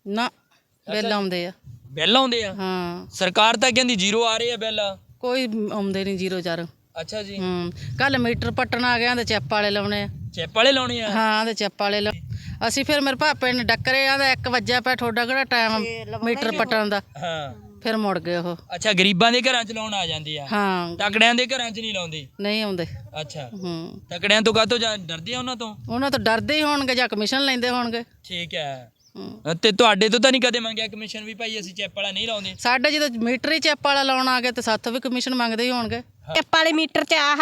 ਨਾ ਬਿੱਲ ਆਉਂਦੇ ਆ। ਬਿੱਲ ਆਉਂਦੇ ਆ? ਹਾਂ। ਸਰਕਾਰ ਤਾਂ ਕਹਿੰਦੀ ਜ਼ੀਰੋ ਆ ਰਹੇ ਆ ਬਿੱਲ। ਕੋਈ ਆਉਂਦੇ ਨਹੀਂ ਜ਼ੀਰੋ ਚਾਰ। ਅੱਛਾ ਜੀ। ਹੂੰ ਕੱਲ ਮੀਟਰ ਪੱਟਣ ਆ ਗਿਆ ਤੇ ਚੈਪ ਵਾਲੇ ਲਾਉਣੇ ਆ। ਚੈਪ ਵਾਲੇ ਲਾਉਣੇ ਆ? ਹਾਂ ਤੇ ਚੈਪ ਵਾਲੇ ਲਾ ਅਸੀਂ ਫਿਰ ਮੇਰੇ ਭਾਪੇ ਨੇ ਡੱਕਰੇ ਆਂਦਾ 1 ਵਜੇ ਪਿਆ ਤੁਹਾਡਾ ਕਿਹੜਾ ਟਾਈਮ ਮੀਟਰ ਪੱਟਣ ਦਾ। ਹਾਂ। ਫਿਰ ਮੁੜ ਗਏ ਉਹ। ਅੱਛਾ ਗਰੀਬਾਂ ਦੇ ਘਰਾਂ ਚ ਲਾਉਣ ਆ ਜਾਂਦੇ ਆ। ਹਾਂ। ਤਕੜਿਆਂ ਦੇ ਘਰਾਂ ਚ ਨਹੀਂ ਲਾਉਂਦੇ? ਨਹੀਂ ਆਉਂਦੇ। ਅੱਛਾ। ਹੂੰ। ਤਕੜਿਆਂ ਤੋਂ ਕਾਹਤੋਂ ਜਾਂ ਡਰਦੇ ਆ ਉਹਨਾਂ ਤੋਂ? ਉਹਨਾਂ ਤੋਂ ਡਰਦੇ ਹੀ ਹੋਣਗੇ ਜਾਂ ਕਮਿਸ਼ਨ ਲੈਂਦੇ ਹੋਣਗੇ। ਠੀਕ ਹੂੰ। ਤੇ ਤੁਹਾਡੇ ਤੋਂ ਤਾਂ ਨਹੀਂ ਕਦੇ ਮੰਗਿਆ ਕਮਿਸ਼ਨ ਵੀ ਭਾਈ ਅਸੀਂ ਚੈਪ ਵਾਲਾ ਨਹੀਂ ਲਾਉਂਦੇ। ਸਾਡੇ ਜਦੋਂ ਮੀਟਰ ਹੀ ਚੈਪ ਵਾਲਾ ਲਾਉਣ ਆ ਗਿਆ ਤੇ ਸਾਥੋਂ ਵੀ ਕਮਿਸ਼ਨ ਮੰਗਦੇ ਹੀ ਹੋਣਗੇ। ਟਿੱਪ ਵਾਲੇ ਮੀਟਰ ਤੇ ਆਹ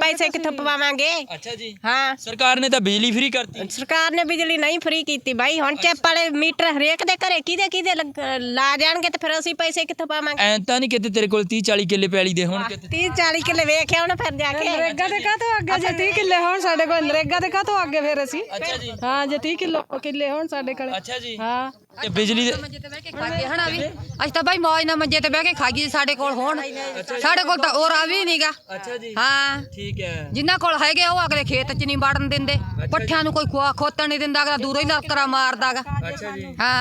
ਪੈਸੇ ਕਿੱਥੋਂ ਪਵਾਵਾਂਗੇ? ਅੱਛਾ ਜੀ। ਹਾਂ। ਸਰਕਾਰ ਨੇ ਤਾਂ ਬਿਜਲੀ ਫ੍ਰੀ ਕਰਤੀ। ਸਰਕਾਰ ਨੇ ਬਿਜਲੀ ਨਹੀਂ ਫ੍ਰੀ ਕੀਤੀ ਬਾਈ। ਹੁਣ ਚਿੱਪ ਵਾਲੇ ਮੀਟਰ ਹਰੇਕ ਦੇ ਘਰੇ ਕਿਹਦੇ ਕਿਹਦੇ ਲੱਗ- ਲਾ ਜਾਣਗੇ ਤੇ ਫਿਰ ਅਸੀਂ ਪੈਸੇ ਕਿੱਥੋਂ ਪਾਵਾਂਗੇ? ਐਂ ਤਾਂ ਨਹੀਂ ਕਿਤੇ ਤੇਰੇ ਕੋਲ 30 40 ਕਿੱਲੇ ਪੈਲੀ ਦੇ ਹੋਣ ਕਿਤੇ। 30 40 ਕਿੱਲੇ ਵੇਖਿਆ ਹੁਣ ਫਿਰ ਜਾ ਕੇ। ਨਰੇਗਾ ਦੇ ਕਾਹਤੋਂ ਅੱਗੇ? ਜੇ 30 ਕਿੱਲੇ ਹੋਣ ਸਾਡੇ ਕੋਲ ਨਰੇਗਾ ਦੇ ਕਾਹਤੋਂ ਅੱਗੇ ਫਿਰ ਅਸੀਂ? ਅੱਛਾ ਜੀ। ਹਾਂ ਜੇ 30 ਕਿਲੋ ਕਿੱਲੇ ਹੋਣ ਸਾਡੇ ਕੋਲ। ਅੱਛਾ ਜੀ। ਹਾਂ। ਤੇ ਬਿਜਲੀ ਦੇ ਮੰਜੇ ਤੇ ਬਹਿ ਕੇ ਖਾਈਏ ਹਨਾ ਵੀ? ਅਸੀਂ ਤਾਂ ਬਾਈ ਮੌਜ ਨਾਲ ਮੰਜੇ ਤੇ ਬਹਿ ਕੇ ਖਾਈਏ ਸਾਡੇ ਕੋਲ ਹੋਣ। ਸਾਡੇ ਕੋਲ ਤਾਂ ਹੋਰ ਆ ਵੀ ਨਹੀਂਗਾ ਅੱਛਾ ਜੀ। ਹਾਂ। ਠੀਕ ਹੈ। ਜਿੰਨਾ ਕੋਲ ਹੈਗੇ ਉਹ ਅਗਲੇ ਖੇਤ 'ਚ ਨਹੀਂ ਵੜਨ ਦਿੰਦੇ। ਪੱਠਿਆਂ ਨੂੰ ਕੋਈ ਖੋਤਣ ਨਹੀਂ ਦਿੰਦਾ ਅਗਲਾ ਦੂਰੋਂ ਹੀ ਨਲਕਰਾ ਮਾਰਦਾਗਾ। ਅੱਛਾ ਜੀ। ਹਾਂ।